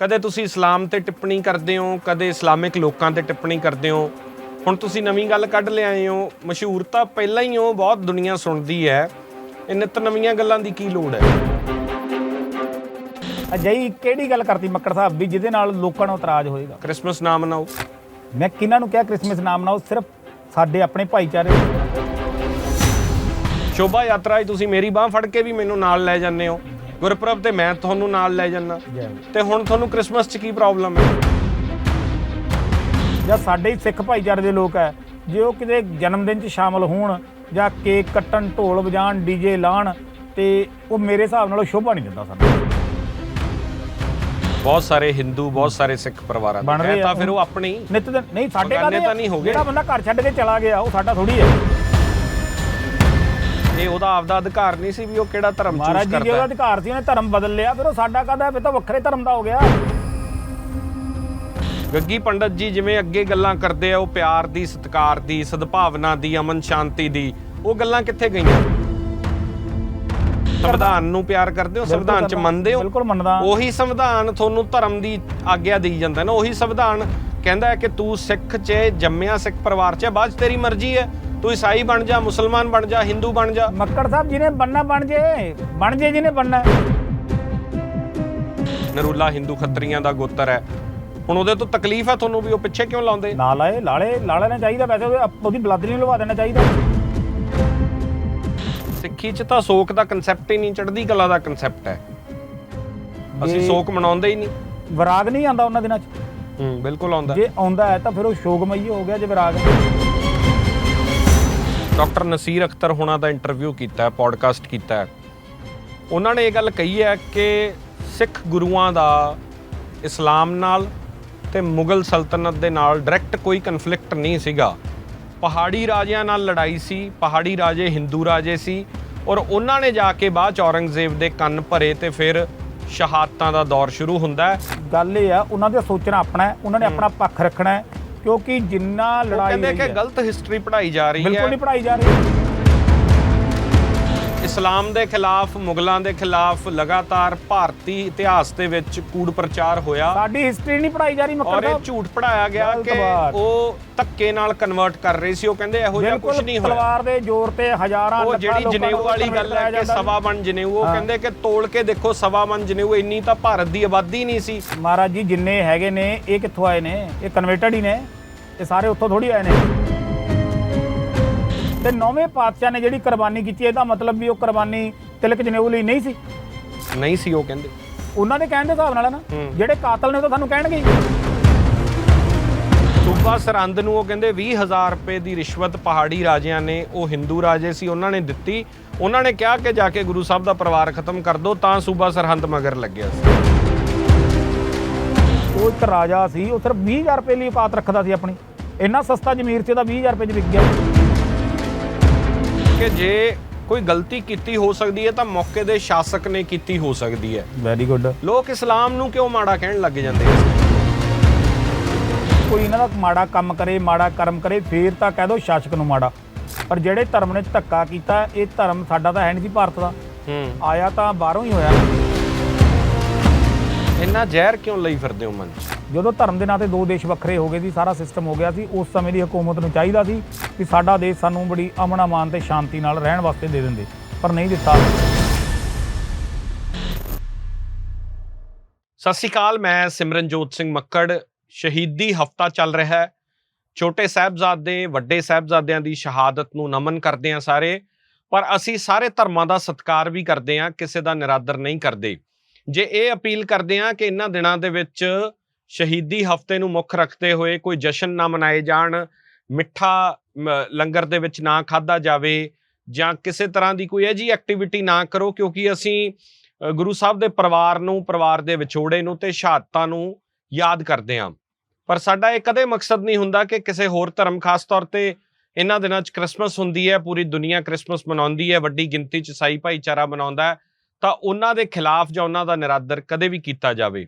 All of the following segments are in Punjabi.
ਕਦੇ ਤੁਸੀਂ ਇਸਲਾਮ ਤੇ ਟਿੱਪਣੀ ਕਰਦੇ ਹੋ ਕਦੇ ਇਸਲਾਮਿਕ ਲੋਕਾਂ ਤੇ ਟਿੱਪਣੀ ਕਰਦੇ ਹੋ। ਹੁਣ ਤੁਸੀਂ ਨਵੀਂ ਗੱਲ ਕੱਢ ਲਿਆਏ ਹੋ। ਮਸ਼ਹੂਰ ਤਾਂ ਪਹਿਲਾਂ ਹੀ ਹੋ ਬਹੁਤ ਦੁਨੀਆ ਸੁਣਦੀ ਹੈ। ਇਹ ਨਿਤ ਨਵੀਆਂ ਗੱਲਾਂ ਦੀ ਕੀ ਲੋੜ ਹੈ? ਅਜਿਹੀ ਕਿਹੜੀ ਗੱਲ ਕਰਤੀ ਮੱਕੜ ਸਾਹਿਬ ਵੀ ਜਿਹਦੇ ਨਾਲ ਲੋਕਾਂ ਨੂੰ ਇਤਰਾਜ਼ ਹੋਏਗਾ? ਕ੍ਰਿਸਮਸ ਨਾ ਮਨਾਓ ਮੈਂ ਕਿਹਨਾਂ ਨੂੰ ਕਿਹਾ ਕ੍ਰਿਸਮਸ ਨਾ ਮਨਾਓ ਸਿਰਫ ਸਾਡੇ ਆਪਣੇ ਭਾਈਚਾਰੇ। ਸ਼ੋਭਾ ਯਾਤਰਾ 'ਚ ਤੁਸੀਂ ਮੇਰੀ ਬਾਹ ਫੜ ਕੇ ਵੀ ਮੈਨੂੰ ਨਾਲ ਲੈ ਜਾਂਦੇ ਹੋ। ਗੁਰਪੁਰਬ ਤੇ ਮੈਂ ਤੁਹਾਨੂੰ ਨਾਲ ਲੈ ਜਾਂਦਾ ਤੇ ਹੁਣ ਤੁਹਾਨੂੰ ਕ੍ਰਿਸਮਸ 'ਚ ਕੀ ਪ੍ਰੋਬਲਮ ਹੈ? ਜਾਂ ਸਾਡੇ ਹੀ ਸਿੱਖ ਭਾਈਚਾਰੇ ਦੇ ਲੋਕ ਹੈ ਜੇ ਉਹ ਕਿਤੇ ਜਨਮ ਦਿਨ 'ਚ ਸ਼ਾਮਲ ਹੋਣ ਜਾਂ ਕੇਕ ਕੱਟਣ ਢੋਲ ਵਜਾਣ ਡੀਜੇ ਲਾਣ ਤੇ ਉਹ ਮੇਰੇ ਹਿਸਾਬ ਨਾਲ ਉਹ ਸ਼ੋਭਾ ਨਹੀਂ ਦਿੰਦਾ ਸਾਨੂੰ। ਬਹੁਤ ਸਾਰੇ ਹਿੰਦੂ ਬਹੁਤ ਸਾਰੇ ਸਿੱਖ ਪਰਿਵਾਰਾਂ ਬਣ ਦੇ ਆ ਤਾਂ ਫਿਰ ਉਹ ਆਪਣੀ ਨਿਤ ਦਿਨ ਨਹੀਂ ਸਾਡੇ ਬਗਾਨੇ ਤਾਂ ਨਹੀਂ ਹੋ ਗਏ। ਜਿਹੜਾ ਬੰਦਾ ਘਰ ਛੱਡ ਕੇ ਚਲਾ ਗਿਆ ਉਹ ਸਾਡਾ ਥੋੜੀ ਹੈ। ਇਹ ਉਹਦਾ ਆਪਦਾ ਅਧਿਕਾਰ ਨਹੀਂ ਸੀ ਵੀ ਉਹ ਕਿਹੜਾ ਧਰਮ ਮਹਾਰਾਜ ਚੂਜ਼ ਜੀ ਜੇ ਕਰਦਾ ਉਹਦਾ। ਅਧਿਕਾਰ ਸੀ ਉਹਨੇ ਧਰਮ ਬਦਲ ਲਿਆ ਫਿਰ ਉਹ ਸਾਡਾ ਕਾਹਦਾ ਫਿਰ ਤਾਂ ਵੱਖਰੇ ਧਰਮ ਦਾ ਹੋ ਗਿਆ। ਗੱਗੀ ਪੰਡਤ ਜੀ ਜਿਵੇਂ ਅੱਗੇ ਗੱਲਾਂ ਕਰਦੇ ਆ ਉਹ ਪਿਆਰ ਦੀ ਸਤਿਕਾਰ ਦੀ ਸਦਭਾਵਨਾ ਦੀ ਅਮਨ ਸ਼ਾਂਤੀ ਦੀ ਉਹ ਗੱਲਾਂ ਕਿੱਥੇ ਗਈਆਂ? ਸੰਵਿਧਾਨ ਨੂੰ ਪਿਆਰ ਕਰਦੇ ਹੋ ਸੰਵਿਧਾਨ ਚ ਕਰਦਾ। ਮੰਨਦੇ ਹੋ? ਬਿਲਕੁਲ ਮੰਨਦਾ। ਉਹੀ ਸੰਵਿਧਾਨ ਤੁਹਾਨੂੰ ਧਰਮ ਦੀ ਆਗਿਆ ਦੇਈ ਜਾਂਦਾ ਨਾ ਉਹੀ ਸੰਵਿਧਾਨ ਕਹਿੰਦਾ ਹੈ ਕਿ ਤੂੰ ਸਿੱਖ 'ਚ ਜੰਮਿਆ ਸਿੱਖ ਪਰਿਵਾਰ 'ਚ ਬਾਅਦ ਤੇਰੀ ਮਰਜ਼ੀ ਹੈ। ਤੂੰ ਈਸਾਈ ਬਣ ਜਾ ਮੁਸਲਮਾਨ ਬਣ ਜਾ ਹਿੰਦੂ ਬਣ ਜਾ। ਮੱਕੜ ਸਾਹਿਬ ਜਿਹਨੇ ਬੰਨਾ ਬਣ ਜੇ ਬਣ ਜੇ ਜਿਹਨੇ ਬੰਨਾ ਨਰੂਲਾ ਹਿੰਦੂ ਖੱਤਰੀਆਂ ਦਾ ਗੋਤਰ ਹੈ। ਹੁਣ ਉਹਦੇ ਤੋਂ ਤਕਲੀਫ ਹੈ ਤੁਹਾਨੂੰ ਵੀ ਉਹ ਪਿੱਛੇ ਕਿਉਂ ਲਾਉਂਦੇ? ਨਾ ਲਾਏ ਲਾਲੇ ਲਾਲੇ ਨੇ ਚਾਹੀਦਾ ਵੈਸੇ ਉਹਦੇ ਬਲਾਦਰੀ ਨੂੰ ਲਵਾ ਦੇਣਾ ਚਾਹੀਦਾ। ਸਿੱਖੀ 'ਚ ਤਾਂ ਸੋਕ ਦਾ ਕਨਸੈਪਟ ਹੀ ਨਹੀਂ ਚੜ੍ਹਦੀ ਕਲਾ ਦਾ ਕਨਸੈਪਟ ਹੈ। ਅਸੀਂ ਸੋਕ ਮਨਾਉਂਦੇ ਹੀ ਨਹੀਂ। ਵਿਰਾਗ ਨਹੀਂ ਆਂਦਾ ਉਹਨਾਂ ਦਿਨਾਂ 'ਚ। ਹੂੰ ਬਿਲਕੁਲ ਆਉਂਦਾ। ਜੇ ਆਉਂਦਾ ਹੈ ਤਾਂ ਫਿਰ ਉਹ ਸ਼ੋਗਮਈ ਹੋ ਗਿਆ ਜੇ ਵਿਰਾਗ। ਡਾਕਟਰ ਨਸੀਰ ਅਖਤਰ ਹੋਣਾ ਦਾ ਇੰਟਰਵਿਊ ਕੀਤਾ ਹੈ ਪੋਡਕਾਸਟ ਕੀਤਾ ਹੈ। ਉਹਨਾਂ ਨੇ ਇਹ ਗੱਲ ਕਹੀ ਹੈ ਕਿ ਸਿੱਖ ਗੁਰੂਆਂ ਦਾ ਇਸਲਾਮ ਨਾਲ ਤੇ ਮੁਗਲ ਸਲਤਨਤ ਦੇ ਨਾਲ ਡਾਇਰੈਕਟ ਕੋਈ ਕਨਫਲਿਕਟ ਨਹੀਂ ਸੀਗਾ। ਪਹਾੜੀ ਰਾਜਿਆਂ ਨਾਲ ਲੜਾਈ ਸੀ ਪਹਾੜੀ ਰਾਜੇ ਹਿੰਦੂ ਰਾਜੇ ਸੀ ਔਰ ਉਹਨਾਂ ਨੇ ਜਾ ਕੇ ਬਾਅਦ ਚ ਔਰੰਗਜ਼ੇਬ ਦੇ ਕੰਨ ਭਰੇ ਤੇ ਫਿਰ ਸ਼ਹਾਦਤਾਂ ਦਾ ਦੌਰ ਸ਼ੁਰੂ ਹੁੰਦਾ ਹੈ। ਗੱਲ ਇਹ ਆ ਉਹਨਾਂ ਦਾ ਸੋਚਣਾ ਆਪਣਾ ਹੈ ਉਹਨਾਂ ਨੇ ਆਪਣਾ ਪੱਖ ਰੱਖਣਾ ਹੈ। ਕਿਉਂਕਿ ਜਿੰਨਾ ਲੜਾਈ ਕਹਿੰਦੇ ਕਿ ਗਲਤ ਹਿਸਟਰੀ ਪੜ੍ਹਾਈ ਜਾ ਰਹੀ ਬਿਲਕੁਲ ਹੈ। ਨਹੀਂ ਪੜਾਈ ਜਾ ਰਹੀ। ਇਸਲਾਮ ਦੇ ਖਿਲਾਫ ਮੁਗਲਾਂ ਦੇ ਖਿਲਾਫ ਲਗਾਤਾਰ ਭਾਰਤੀ ਇਤਿਹਾਸ ਦੇ ਵਿੱਚ ਕੂੜ ਪ੍ਰਚਾਰ ਹੋਇਆ। ਸਾਡੀ ਹਿਸਟਰੀ ਨਹੀਂ ਪੜਾਈ ਜਾ ਰਹੀ ਔਰ ਮੱਕੜ ਇਹ ਸਾਹਿਬ ਝੂਠ ਪੜਾਇਆ ਗਿਆ ਗਲਤ ਕਿ ਬਾਤ। ਉਹ ਧੱਕੇ ਨਾਲ ਕਨਵਰਟ ਕਰ ਰਹੇ ਸੀ। ਉਹ ਕਹਿੰਦੇ ਇਹੋ ਜਿਹਾ ਕੁਝ ਨਹੀਂ ਹੋਇਆ। ਤਲਵਾਰ ਦੇ ਜ਼ੋਰ ਤੇ ਹਜ਼ਾਰਾਂ ਉਹ ਲੱਖਾਂ ਜਿਹੜੀ ਲੋਕਾਂ ਜਨੇਊ ਨੂੰ ਵਾਲੀ ਗੱਲ ਹੈ ਕਿ ਸਵਾ ਮਨ ਜਨੇਊ ਉਹ। ਕਹਿੰਦੇ ਕਿ ਤੋਲ ਕੇ ਦੇਖੋ ਸਵਾ ਮਨ ਜਨੇਊ ਇੰਨੀ ਤਾਂ ਭਾਰਤ ਦੀ ਆਬਾਦੀ ਨਹੀਂ ਸੀ। ਮਹਾਰਾਜ ਜੀ ਜਿੰਨੇ ਹੈਗੇ ਨੇ ਇਹ ਕਿੱਥੋਂ ਆਏ ਨੇ? ਇਹ ਕਨਵਰਟਡ ਹੀ ਨੇ। ਇਹ ਸਾਰੇ ਉੱਥੋਂ ਥੋੜੀ ਆਏ ਨੇ। ਤੇ ਨੌਵੇਂ ਪਾਤਸ਼ਾਹ ਨੇ ਜਿਹੜੀ ਕੁਰਬਾਨੀ ਕੀਤੀ ਇਹਦਾ ਮਤਲਬ ਵੀ ਉਹ ਕੁਰਬਾਨੀ ਤਿਲਕ ਜਨੇਊ ਲਈ ਨਹੀਂ ਸੀ। ਨਹੀਂ ਸੀ ਉਹ ਕਹਿੰਦੇ। ਉਹਨਾਂ ਦੇ ਕਹਿਣ ਦੇ ਹਿਸਾਬ ਨਾਲ ਹੈ ਨਾ। ਜਿਹੜੇ ਕਾਤਲ ਨੇ ਉਹ ਤਾਂ ਤੁਹਾਨੂੰ ਕਹਿਣਗੇ। ਸੂਬਾ ਸਰਹੰਦ ਨੂੰ ਉਹ ਕਹਿੰਦੇ 20000 ਰੁਪਏ ਦੀ ਰਿਸ਼ਵਤ ਪਹਾੜੀ ਰਾਜਿਆਂ ਨੇ ਉਹ ਹਿੰਦੂ ਰਾਜੇ ਸੀ ਉਹਨਾਂ ਨੇ ਦਿੱਤੀ। ਉਹਨਾਂ ਨੇ ਕਿਹਾ ਕਿ ਜਾ ਕੇ ਗੁਰੂ ਸਾਹਿਬ ਦਾ ਪਰਿਵਾਰ ਖਤਮ ਕਰ ਦਿਓ ਤਾਂ ਸੂਬਾ ਸਰਹੰਦ ਮਗਰ ਲੱਗਿਆ ਸੀ। ਉਹ ਇੱਕ ਰਾਜਾ ਸੀ ਉਹ ਸਿਰਫ 20000 ਰੁਪਏ ਲਈ ਔਕਾਤ ਰੱਖਦਾ ਸੀ ਆਪਣੀ। ਇੰਨਾ ਸਸਤਾ ਜ਼ਮੀਰ ਸੀ ਉਹਦਾ 20000 ਰੁਪਏ 'ਚ ਵਿਕ ਗਿਆ। ਕਿ ਜੇ ਕੋਈ ਗਲਤੀ ਕੀਤੀ ਹੋ ਸਕਦੀ ਹੈ ਤਾਂ ਮੌਕੇ ਦੇ ਸ਼ਾਸਕ ਨੇ ਕੀਤੀ ਹੋ ਸਕਦੀ ਹੈ। ਵੈਰੀ ਗੁੱਡ ਲੋਕ ਇਸਲਾਮ ਨੂੰ ਕਿਉਂ ਮਾੜਾ ਕਹਿਣ ਲੱਗ ਜਾਂਦੇ ਆ? ਕੋਈ ਇਹਨਾਂ ਦਾ ਮਾੜਾ ਕੰਮ ਕਰੇ ਮਾੜਾ ਕਰਮ ਕਰੇ ਫੇਰ ਤਾਂ ਕਹਿ ਦੋ ਸ਼ਾਸਕ ਨੂੰ ਮਾੜਾ। ਪਰ ਜਿਹੜੇ ਧਰਮ ਨੇ ਧੱਕਾ ਕੀਤਾ ਇਹ ਧਰਮ ਸਾਡਾ ਤਾਂ ਹੈ ਨਹੀਂ ਸੀ ਭਾਰਤ ਦਾ। ਹੂੰ। ਆਇਆ ਤਾਂ ਬਾਹਰੋਂ ਹੀ ਹੋਇਆ। ਇੰਨਾ ਜ਼ਹਿਰ ਕਿਉਂ ਲਈ ਫਿਰਦੇ ਹੋ ਮਨ 'ਚ? ਜਦੋਂ ਧਰਮ ਦੇ ਨਾਂ ਤੇ ਦੋ ਦੇਸ਼ ਵੱਖਰੇ ਹੋ ਗਏ ਸੀ ਸਾਰਾ ਸਿਸਟਮ ਹੋ ਗਿਆ ਸੀ ਉਸ ਸਮੇਂ ਦੀ ਹਕੂਮਤ ਨੂੰ ਚਾਹੀਦਾ ਸੀ ਕਿ ਸਾਡਾ ਦੇਸ਼ ਸਾਨੂੰ ਬੜੀ ਅਮਨ ਅਮਾਨ ਤੇ ਸ਼ਾਂਤੀ ਨਾਲ ਰਹਿਣ ਵਾਸਤੇ ਦੇ ਦਿੰਦੇ ਪਰ ਨਹੀਂ ਦਿੱਤਾ। ਸਤਿ ਸ਼੍ਰੀ ਅਕਾਲ ਮੈਂ ਸਿਮਰਨਜੋਤ ਸਿੰਘ ਮੱਕੜ। ਸ਼ਹੀਦੀ ਹਫਤਾ ਚੱਲ ਰਿਹਾ ਹੈ। ਛੋਟੇ ਸਾਹਿਬਜ਼ਾਦੇ ਵੱਡੇ ਸਾਹਿਬਜ਼ਾਦਿਆਂ ਦੀ ਸ਼ਹਾਦਤ ਨੂੰ ਨਮਨ ਕਰਦੇ ਹਾਂ ਸਾਰੇ ਪਰ ਅਸੀਂ ਸਾਰੇ ਧਰਮਾਂ ਦਾ ਸਤਿਕਾਰ ਵੀ ਕਰਦੇ ਹਾਂ ਕਿਸੇ ਦਾ ਨਿਰਾਦਰ ਨਹੀਂ ਕਰਦੇ। ਜੇ ਇਹ ਅਪੀਲ ਕਰਦੇ ਹਾਂ ਕਿ ਇਹਨਾਂ ਦਿਨਾਂ ਦੇ ਵਿੱਚ ਸ਼ਹੀਦੀ ਹਫ਼ਤੇ ਨੂੰ ਮੁੱਖ ਰੱਖਦੇ ਹੋਏ ਕੋਈ ਜਸ਼ਨ ਨਾ ਮਨਾਏ ਜਾਣ ਮਿੱਠਾ ਮ, ਲੰਗਰ ਦੇ ਵਿੱਚ ਨਾ ਖਾਦਾ ਜਾਵੇ ਜਾਂ ਕਿਸੇ ਤਰ੍ਹਾਂ ਦੀ ਕੋਈ ਅਜਿਹੀ ਐਕਟੀਵਿਟੀ ਨਾ ਕਰੋ ਕਿਉਂਕਿ ਅਸੀਂ ਗੁਰੂ ਸਾਹਿਬ ਦੇ ਪਰਿਵਾਰ ਨੂੰ ਪਰਿਵਾਰ ਦੇ ਵਿਛੋੜੇ ਨੂੰ ਤੇ ਸ਼ਹਾਦਤਾਂ ਨੂੰ ਯਾਦ ਕਰਦੇ ਹਾਂ। ਪਰ ਸਾਡਾ ਇਹ ਕਦੇ ਮਕਸਦ ਨਹੀਂ ਹੁੰਦਾ ਕਿ ਕਿਸੇ ਹੋਰ ਧਰਮ ਖਾਸ ਤੌਰ ਤੇ ਇਹਨਾਂ ਦਿਨਾਂ 'ਚ ਕ੍ਰਿਸਮਸ ਹੁੰਦੀ ਹੈ ਪੂਰੀ ਦੁਨੀਆ ਕ੍ਰਿਸਮਸ ਮਨਾਉਂਦੀ ਹੈ ਵੱਡੀ ਗਿਣਤੀ 'ਚ ਸਾਈ ਭਾਈਚਾਰਾ ਮਨਾਉਂਦਾ ਹੈ। ਤਾਂ ਉਹਨਾਂ ਦੇ ਖਿਲਾਫ ਜਾਂ ਉਹਨਾਂ ਦਾ ਨਿਰਾਦਰ ਕਦੇ ਵੀ ਕੀਤਾ ਜਾਵੇ।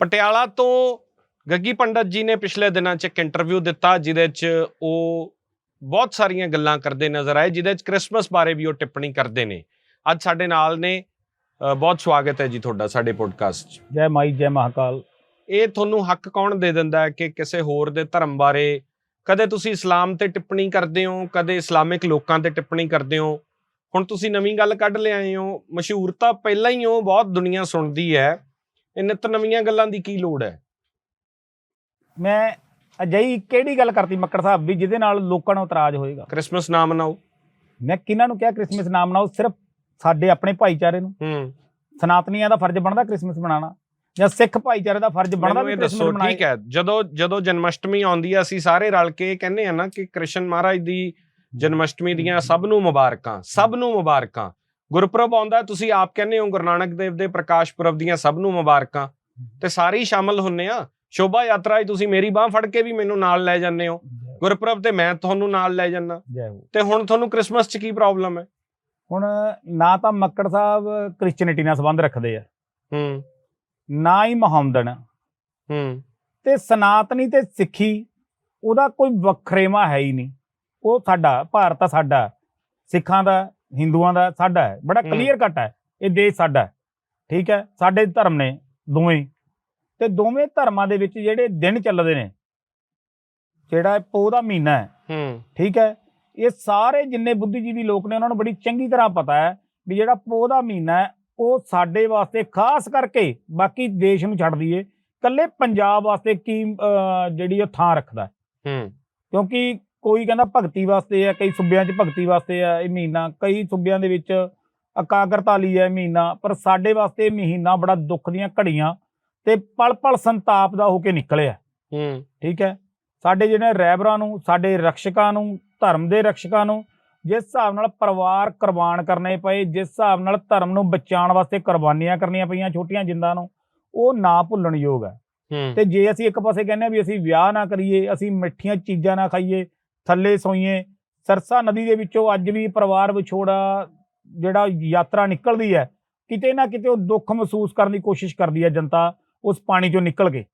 ਪਟਿਆਲਾ ਤੋਂ ਗੱਗੀ ਪੰਡਤ ਜੀ ਨੇ ਪਿਛਲੇ ਦਿਨਾਂ 'ਚ ਇੱਕ ਇੰਟਰਵਿਊ ਦਿੱਤਾ ਜਿਹਦੇ 'ਚ ਉਹ ਬਹੁਤ ਸਾਰੀਆਂ ਗੱਲਾਂ ਕਰਦੇ ਨਜ਼ਰ ਆਏ ਜਿਹਦੇ 'ਚ ਕ੍ਰਿਸਮਸ ਬਾਰੇ ਵੀ ਉਹ ਟਿੱਪਣੀ ਕਰਦੇ ਨੇ। ਅੱਜ ਸਾਡੇ ਨਾਲ ਨੇ ਬਹੁਤ ਸਵਾਗਤ ਹੈ ਜੀ ਤੁਹਾਡਾ ਸਾਡੇ ਪੋਡਕਾਸਟ 'ਚ। ਜੈ ਮਾਈ ਜੈ ਮਹਾਕਾਲ। ਇਹ ਤੁਹਾਨੂੰ ਹੱਕ ਕੌਣ ਦੇ ਦਿੰਦਾ ਹੈ ਕਿ ਕਿਸੇ ਹੋਰ ਦੇ ਧਰਮ ਬਾਰੇ? ਕਦੇ ਤੁਸੀਂ ਇਸਲਾਮ ਤੇ ਟਿੱਪਣੀ ਕਰਦੇ ਹੋ ਕਦੇ ਇਸਲਾਮਿਕ ਲੋਕਾਂ ਤੇ ਟਿੱਪਣੀ ਕਰਦੇ ਹੋ? ਹੁਣ ਤੁਸੀਂ ਨਵੀਂ ਗੱਲ ਕੱਢ ਲਿਆਏ ਹੋ ਮਸ਼ਹੂਰ ਤਾਂ ਪਹਿਲਾਂ ਹੀ ਹੋ ਬਹੁਤ ਦੁਨੀਆ ਸੁਣਦੀ ਹੈ। ਇਹ ਨਿਤ ਨਵੀਆਂ ਗੱਲਾਂ ਦੀ ਕੀ ਲੋੜ ਹੈ? ਮੈਂ ਅਜਿਹੀ ਕਿਹੜੀ ਗੱਲ ਕਰਤੀ ਮੱਕੜ ਸਾਹਿਬ ਵੀ ਜਿਹਦੇ ਨਾਲ ਲੋਕਾਂ ਨੂੰ ਇਤਰਾਜ਼ ਹੋਏਗਾ? ਕ੍ਰਿਸਮਸ ਨਾ ਮਨਾਓ ਮੈਂ ਕਿਹਨਾਂ ਨੂੰ ਕਿਹਾ ਕ੍ਰਿਸਮਸ ਨਾ ਮਨਾਓ ਸਿਰਫ ਸਾਡੇ ਆਪਣੇ ਭਾਈਚਾਰੇ ਨੂੰ। ਹੂੰ। ਸਨਾਤਨੀਆਂ ਦਾ ਫਰਜ਼ ਬਣਦਾ ਕ੍ਰਿਸਮਸ ਮਨਾਉਣਾ ਜਾਂ ਸਿੱਖ ਭਾਈਚਾਰੇ ਦਾ ਫਰਜ਼ ਬਣਦਾ ਵੀ ਕ੍ਰਿਸਮਸ ਮਨਾਏ। ਠੀਕ ਹੈ ਜਦੋਂ ਜਦੋਂ ਜਨਮਸ਼ਟਮੀ ਆਉਂਦੀ ਹੈ ਅਸੀਂ ਸਾਰੇ ਰਲ ਕੇ ਕਹਿੰਦੇ ਆ ਨਾ ਕਿ ਕ੍ਰਿਸ਼ਨ ਮਹਾਰਾਜ ਦੀ ਜਨਮਸ਼ਟਮੀ ਦੀਆਂ ਸਭ ਨੂੰ ਮੁਬਾਰਕਾਂ ਸਭ ਨੂੰ ਮੁਬਾਰਕਾਂ। ਗੁਰਪੁਰਬ ਆਉਂਦਾ ਤੁਸੀਂ ਆਪ ਕਹਿੰਦੇ ਹੋ ਗੁਰੂ ਨਾਨਕ ਦੇਵ ਦੇ ਪ੍ਰਕਾਸ਼ ਪੁਰਬ ਦੀਆਂ ਸਭ ਨੂੰ ਮੁਬਾਰਕਾਂ। ਤੇ ਸਾਰੇ ਹੀ ਸ਼ਾਮਲ ਹੁੰਨੇ ਆ। ਸ਼ੋਭਾ ਯਾਤਰਾ 'ਚ ਤੁਸੀਂ ਮੇਰੀ ਬਾਹ ਫੜ ਕੇ ਵੀ ਮੈਨੂੰ ਨਾਲ ਲੈ ਜਾਂਦੇ ਹੋ। ਗੁਰਪੁਰਬ ਤੇ ਮੈਂ ਤੁਹਾਨੂੰ ਨਾਲ ਲੈ ਜਾਂਦਾ। ਤੇ ਹੁਣ ਤੁਹਾਨੂੰ ਕ੍ਰਿਸਮਸ 'ਚ ਕੀ ਪ੍ਰੋਬਲਮ ਹੈ? ਹੁਣ ਨਾ ਤਾਂ ਮੱਕੜ ਸਾਹਿਬ ਕ੍ਰਿਸਚੀਅਨਿਟੀ ਨਾਲ ਸੰਬੰਧ ਰੱਖਦੇ ਆ। ਹੂੰ। ਨਾ ਹੀ ਮੁਹੰਮਦਨ। ਹੂੰ। ਤੇ ਸਨਾਤਨੀ ਤੇ ਸਿੱਖੀ ਉਹਦਾ ਕੋਈ ਵੱਖਰੇਵਾ ਹੈ ਹੀ ਨਹੀਂ। ਉਹ ਸਾਡਾ ਭਾਰਤ ਆ ਸਾਡਾ ਸਿੱਖਾਂ ਦਾ ਹਿੰਦੂਆਂ ਦਾ ਸਾਡਾ ਹੈ ਬੜਾ। ਕਲੀਅਰ ਕੱਟ ਹੈ ਇਹ ਦੇਸ਼ ਸਾਡਾ ਹੈ ਠੀਕ ਹੈ ਸਾਡੇ ਧਰਮ ਨੇ ਦੋਵੇਂ ਤੇ ਦੋਵੇਂ ਧਰਮਾਂ ਦੇ ਵਿੱਚ ਜਿਹੜੇ ਦਿਨ ਚੱਲਦੇ ਨੇ ਜਿਹੜਾ ਪੋਹ ਦਾ ਮਹੀਨਾ ਹੈ ਹੂੰ ਠੀਕ ਹੈ ਇਹ ਸਾਰੇ ਜਿੰਨੇ ਬੁੱਧੀਜੀਵੀ ਲੋਕ ਨੇ ਉਹਨਾਂ ਨੂੰ ਬੜੀ ਚੰਗੀ ਤਰ੍ਹਾਂ ਪਤਾ ਹੈ ਵੀ ਜਿਹੜਾ ਪੋਹ ਦਾ ਮਹੀਨਾ ਹੈ ਉਹ ਸਾਡੇ ਵਾਸਤੇ ਖਾਸ ਕਰਕੇ ਬਾਕੀ ਦੇਸ਼ ਨੂੰ ਛੱਡ ਦਈਏ ਕੱਲੇ ਪੰਜਾਬ ਵਾਸਤੇ ਕੀ ਜਿਹੜੀ ਉਹ ਥਾਂ ਰੱਖਦਾ। ਹੂੰ ਕਿਉਂਕਿ ਕੋਈ ਕਹਿੰਦਾ ਭਗਤੀ ਵਾਸਤੇ ਹੈ ਕਈ ਸੂਬਿਆਂ 'ਚ ਭਗਤੀ ਵਾਸਤੇ ਹੈ ਇਹ ਮਹੀਨਾ ਕਈ ਸੂਬਿਆਂ ਦੇ ਵਿੱਚ ਇਕਾਗਰਤਾ ਲਈ ਹੈ ਇਹ ਮਹੀਨਾ ਪਰ ਸਾਡੇ ਵਾਸਤੇ ਇਹ ਮਹੀਨਾ ਬੜਾ ਦੁੱਖ ਦੀਆਂ ਘੜੀਆਂ ਤੇ ਪਲ ਪਲ ਸੰਤਾਪ ਦਾ ਹੋ ਕੇ ਨਿਕਲਿਆ। ਹੂੰ। ਠੀਕ ਹੈ? ਸਾਡੇ ਜਿਹੜੇ ਰਹਿਬਰਾਂ ਨੂੰ ਸਾਡੇ ਰਕਸ਼ਕਾਂ ਨੂੰ ਧਰਮ ਦੇ ਰਕਸ਼ਕਾਂ ਨੂੰ ਜਿਸ ਹਿਸਾਬ ਨਾਲ ਪਰਿਵਾਰ ਕੁਰਬਾਨ ਕਰਨੇ ਪਏ ਜਿਸ ਹਿਸਾਬ ਨਾਲ ਧਰਮ ਨੂੰ ਬਚਾਉਣ ਵਾਸਤੇ ਕੁਰਬਾਨੀਆਂ ਕਰਨੀਆਂ ਪਈਆਂ ਛੋਟੀਆਂ ਜਿੰਦਾਂ ਨੂੰ ਉਹ ਨਾ ਭੁੱਲਣ ਯੋਗ ਹੈ। ਹੂੰ। ਤੇ ਜੇ ਅਸੀਂ ਇੱਕ ਪਾਸੇ ਕਹਿੰਦੇ ਆ ਵੀ ਅਸੀਂ ਵਿਆਹ ਨਾ ਕਰੀਏ ਅਸੀਂ ਮਿੱਠੀਆਂ ਚੀਜ਼ਾਂ ਨਾ ਖਾਈਏ ਥੱਲੇ ਸੋਈਏ। ਸਰਸਾ ਨਦੀ ਦੇ ਵਿੱਚੋਂ ਅੱਜ ਵੀ ਪਰਿਵਾਰ ਵਿਛੋੜਾ ਜਿਹੜਾ ਯਾਤਰਾ ਨਿਕਲਦੀ ਹੈ, ਕਿਤੇ ਨਾ ਕਿਤੇ ਉਹ ਦੁੱਖ ਮਹਿਸੂਸ ਕਰਨ ਦੀ ਕੋਸ਼ਿਸ਼ ਕਰਦੀ ਹੈ ਜਨਤਾ, ਉਸ ਪਾਣੀ ਚੋਂ ਨਿਕਲ ਕੇ,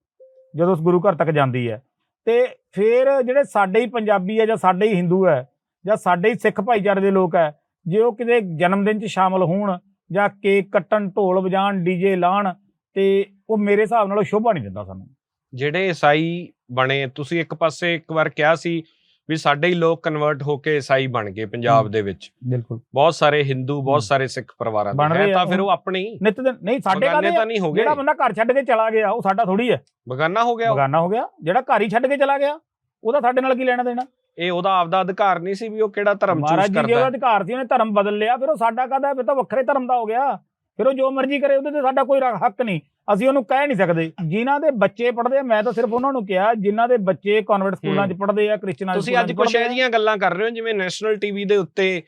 ਜਦੋਂ ਉਸ ਗੁਰੂ ਘਰ ਤੱਕ ਜਾਂਦੀ ਹੈ। ਤੇ ਫਿਰ ਜਿਹੜੇ ਸਾਡੇ ਹੀ ਪੰਜਾਬੀ ਹੈ ਜਾਂ ਸਾਡੇ ਹੀ ਹਿੰਦੂ ਹੈ ਜਾਂ ਸਾਡੇ ਹੀ ਸਿੱਖ ਭਾਈਚਾਰੇ ਦੇ ਲੋਕ ਹੈ, ਜੇ ਉਹ ਕਿਤੇ ਜਨਮ ਦਿਨ 'ਚ ਸ਼ਾਮਲ ਹੋਣ ਜਾਂ ਕੇਕ ਕੱਟਣ, ਢੋਲ ਵਜਾਣ ਡੀਜੇ ਲਾਣ ਤੇ ਉਹ ਮੇਰੇ ਹਿਸਾਬ ਨਾਲ ਸ਼ੋਭਾ ਨਹੀਂ ਦਿੰਦਾ ਸਾਨੂੰ। ਜਿਹੜੇ ਈਸਾਈ ਬਣੇ, ਤੁਸੀਂ ਇੱਕ ਪਾਸੇ ਇੱਕ ਵਾਰ ਕਿਹਾ ਸੀ ਵੀ ਸਾਡੇ ਹੀ ਲੋਕ ਕਨਵਰਟ ਹੋ ਕੇ ਈਸਾਈ ਬਣ ਗਏ ਪੰਜਾਬ। ਦੇ ਵਿੱਚ। ਬਿਲਕੁਲ। ਬਹੁਤ ਸਾਰੇ ਹਿੰਦੂ ਬਹੁਤ। ਸਾਰੇ ਸਿੱਖ ਪਰਿਵਾਰਾਂ ਦੇ ਹੈ ਤਾਂ ਫਿਰ ਉਹ ਆਪਣੇ ਹੀ। ਨਿਤ ਨਹੀਂ ਸਾਡੇ ਕਾਹਦੇ ਤਾਂ? ਨਹੀਂ ਹੋ ਗਏ। ਜਿਹੜਾ ਬੰਦਾ ਘਰ ਛੱਡ ਕੇ ਚਲਾ ਗਿਆ ਉਹ ਸਾਡਾ ਥੋੜੀ ਹੈ। ਬਗਾਨਾ ਹੋ ਗਿਆ। ਬਗਾਨਾ ਹੋ ਗਿਆ। ਜਿਹੜਾ ਘਰ ਹੀ ਛੱਡ ਕੇ ਚਲਾ ਗਿਆ ਉਹਦਾ ਸਾਡੇ ਨਾਲ ਕੀ ਲੈਣਾ ਦੇਣਾ? ਇਹ ਉਹਦਾ ਆਪਦਾ ਅਧਿਕਾਰ ਨਹੀਂ ਸੀ ਵੀ ਉਹ ਕਿਹੜਾ ਧਰਮ ਮਹਾਰਾਜ ਚੂਜ਼ ਜੀ ਜੇ ਕਰਦਾ। ਉਹਦਾ। ਅਧਿਕਾਰ ਸੀ ਉਹਨੇ ਧਰਮ ਬਦਲ ਲਿਆ ਫਿਰ ਉਹ ਸਾਡਾ ਕਾਹਦਾ ਫਿਰ ਤਾਂ ਵੱਖਰੇ ਧਰਮ ਦਾ ਹੋ ਗਿਆ। ਫਿਰ ਉਹ ਜੋ ਮਰਜ਼ੀ ਕਰੇ ਉਹਦੇ ਤੇ ਸਾਡਾ ਕੋਈ ਹੱਕ ਨਹੀਂ। ਅਸੀਂ ਉਹਨੂੰ ਕਹਿ ਨਹੀਂ ਸਕਦੇ। ਜਿਨ੍ਹਾਂ ਦੇ ਬੱਚੇ ਪੜ੍ਹਦੇ ਆ ਮੈਂ ਤਾਂ ਸਿਰਫ ਉਹਨਾਂ ਨੂੰ ਕਿਹਾ ਜਿਨ੍ਹਾਂ ਦੇ ਬੱਚੇ ਕਨਵੈਂਟ ਸਕੂਲਾਂ 'ਚ ਪੜ੍ਹਦੇ ਆ ਕ੍ਰਿਸਚਨਾਂ ਤੁਸੀਂ ਅੱਜ ਪੜ੍ਹਦੇ ਇਹ। ਜੀਆਂ ਗੱਲਾਂ ਕਰ ਰਹੇ ਹੋ ਜਿਵੇਂ ਨੈਸ਼ਨਲ ਟੀਵੀ ਦੇ ਉੱਤੇ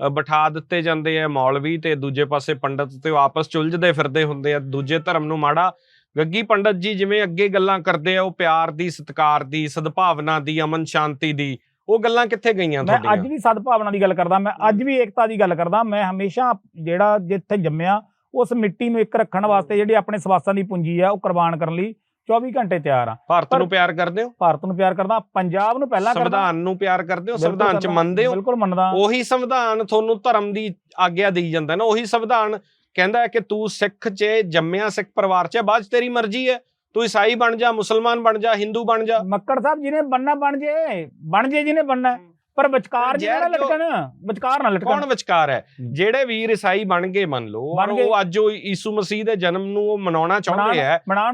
ਬਿਠਾ ਦਿੱਤੇ ਜਾਂਦੇ ਆ ਮੌਲਵੀ ਤੇ ਦੂਜੇ ਪਾਸੇ ਪੰਡਤ ਤੇ ਆਪਸ ਚ ਉਲਝਦੇ ਫਿਰਦੇ ਹੁੰਦੇ ਆ ਦੂਜੇ ਧਰਮ ਨੂੰ ਮਾੜਾ। ਗੱਗੀ ਪੰਡਤ ਜੀ ਜਿਵੇਂ ਅੱਗੇ ਗੱਲਾਂ ਕਰਦੇ ਆ ਉਹ ਪਿਆਰ ਦੀ ਸਤਿਕਾਰ ਦੀ ਸਦਭਾਵਨਾ ਦੀ ਅਮਨ ਸ਼ਾਂਤੀ ਦੀ ਉਹ ਗੱਲਾਂ ਕਿੱਥੇ ਗਈਆਂ ਮੈਂ ਅੱਜ ਤੁਹਾਡੀਆਂ ਵੀ ਸਦਭਾਵਨਾ ਦੀ ਗੱਲ ਕਰਦਾ ਮੈਂ ਅੱਜ ਵੀ ਏਕਤਾ ਦੀ ਗੱਲ ਕਰਦਾ ਮੈਂ ਹਮੇਸ਼ਾ ਜਿਹੜਾ ਜਿੱਥੇ ਜੰਮਿਆ ਉਸ ਮਿੱਟੀ ਨੂੰ ਇੱਕ ਰੱਖਣ ਵਾਸਤੇ ਜਿਹੜੀ ਆਪਣੇ ਸਵਾਸਾਂ ਦੀ ਪੂੰਜੀ ਆ ਉਹ ਕੁਰਬਾਨ ਕਰਨ ਲਈ 24 ਘੰਟੇ ਤਿਆਰ ਆ। ਭਾਰਤ ਨੂੰ ਪਿਆਰ ਕਰਦੇ ਹੋ? ਭਾਰਤ ਨੂੰ ਪਿਆਰ ਕਰਦਾ ਪੰਜਾਬ ਨੂੰ ਪਹਿਲਾਂ ਕਰਦਾ। ਸੰਵਿਧਾਨ ਨੂੰ ਪਿਆਰ ਕਰਦੇ ਹੋ? ਸੰਵਿਧਾਨ ਚ ਮੰਨਦੇ ਹੋ? ਬਿਲਕੁਲ ਮੰਨਦਾ। ਉਹੀ ਸੰਵਿਧਾਨ ਤੁਹਾਨੂੰ ਧਰਮ ਦੀ ਆਗਿਆ ਦੇਈ ਜਾਂਦਾ ਨਾ ਉਹੀ ਸੰਵਿਧਾਨ ਕਹਿੰਦਾ ਕਿ ਤੂੰ ਸਿੱਖ 'ਚ ਜੰਮਿਆ ਸਿੱਖ ਪਰਿਵਾਰ 'ਚ ਬਾਅਦ 'ਚ ਤੇਰੀ ਮਰਜ਼ੀ ਹੈ। ਤੂੰ ਈਸਾਈ ਬਣ ਜਾ ਮੁਸਲਮਾਨ ਬਣ ਜਾ ਹਿੰਦੂ ਬਣ ਜਾ। ਮੱਕੜ ਸਾਹਿਬ ਜਿਹਨੇ ਬੰਨਾ ਬਣ ਜੇ ਬਣ ਜੇ ਜਿਹਨੇ ਬੰਨਾ ਪਰ ਵਿਚਕਾਰ ਜਿਹੜਾ ਲਟਕਣ ਵਿਚਕਾਰ ਨਾ ਕੌਣ ਲਟਕਣ ਵਿਚਕਾਰ ਹੈ। ਜਿਹੜੇ ਵੀਰ ਈਸਾਈ ਬਣ ਗਏ ਮੰਨ ਲਓ ਔਰ। ਉਹ ਅੱਜ ਉਹ ਯੀਸੂ ਮਸੀਹ ਦੇ ਜਨਮ ਨੂੰ ਉਹ ਮਨਾਉਣਾ ਚਾਹੁੰਦੇ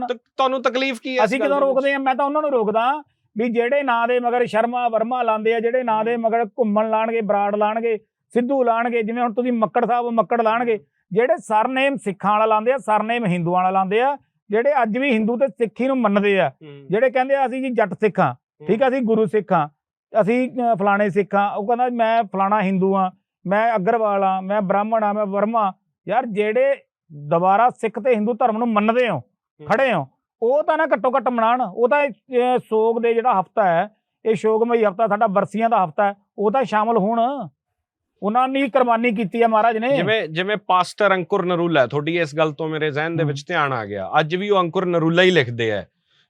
ਤਾਂ ਤੁਹਾਨੂੰ ਤਕਲੀਫ ਕੀ ਹੈ ਅਸੀਂ ਕਿਦੋਂ? ਰੋਕਦੇ ਆ ਮੈਂ ਤਾਂ ਉਹਨਾਂ ਨੂੰ ਰੋਕਦਾ ਵੀ ਜਿਹੜੇ ਨਾਂ ਦੇ ਮਗਰ ਸ਼ਰਮਾ ਵਰਮਾ ਲਾਉਂਦੇ ਆ ਜਿਹੜੇ ਨਾਂ ਦੇ ਮਗਰ ਘੁੰਮਣ ਲਾਣਗੇ ਬਰਾੜ ਲਾਣਗੇ ਸਿੱਧੂ ਲਾਣਗੇ ਜਿਵੇਂ ਹੁਣ ਤੁਸੀਂ ਮੱਕੜ ਸਾਹਿਬ ਮੱਕੜ ਲਾਣਗੇ ਜਿਹੜੇ ਸਰਨੇਮ ਸਿੱਖਾਂ ਵਾਲਾ ਲਾਉਂਦੇ ਆ ਸਰਨੇਮ ਹਿੰਦੂਆਂ ਵਾਲਾ ਲਾਉਂਦੇ ਆ ਜਿਹੜੇ ਅੱਜ ਵੀ ਹਿੰਦੂ ਤੇ ਸਿੱਖੀ ਨੂੰ ਮੰਨਦੇ ਆ। ਜਿਹੜੇ ਕਹਿੰਦੇ ਆ ਅਸੀਂ ਜੀ ਜੱਟ ਸਿੱਖਾਂ ਠੀਕ ਆ ਅਸੀਂ ਗੁਰੂ ਸਿੱਖਾਂ ਅਸੀਂ ਫਲਾਣੇ ਸਿੱਖਾਂ ਉਹ ਕਹਿੰਦਾ ਮੈਂ ਫਲਾਣਾ ਹਿੰਦੂ ਆ ਮੈਂ ਅਗਰਵਾਲ ਆ ਮੈਂ ਬ੍ਰਾਹਮਣ ਆ ਮੈਂ ਵਰਮਾ ਯਾਰ ਜਿਹੜੇ ਦੁਬਾਰਾ ਸਿੱਖ ਤੇ ਹਿੰਦੂ ਧਰਮ ਨੂੰ ਮੰਨਦੇ ਹੋ ਖੜੇ ਹੋ ਉਹ ਤਾਂ ਨਾ ਘੱਟੋ ਘੱਟ ਮਨਾਣ ਉਹ ਤਾਂ ਸੋਗ ਦੇ ਜਿਹੜਾ ਹਫਤਾ ਹੈ ਇਹ ਸ਼ੋਗਮਈ ਹਫਤਾ ਸਾਡਾ ਬਰਸੀਆਂ ਦਾ ਹਫਤਾ ਹੈ ਉਹ ਤਾਂ ਸ਼ਾਮਲ ਹੋਣ। ਉਹਨਾਂ ਨੇ ਕੁਰਬਾਨੀ ਕੀਤੀ ਹੈ ਮਹਾਰਾਜ ਨੇ। ਜਿਵੇਂ ਜਿਵੇਂ ਪਾਸਟਰ ਅੰਕੁਰ ਨਰੂਲਾ ਤੁਹਾਡੀ ਇਸ ਗੱਲ ਤੋਂ ਮੇਰੇ ਜ਼ਿਹਨ ਦੇ ਵਿੱਚ ਧਿਆਨ ਆ ਗਿਆ। ਅੱਜ ਵੀ ਉਹ ਅੰਕੁਰ ਨਰੂਲਾ ਹੀ ਲਿਖਦੇ ਆ।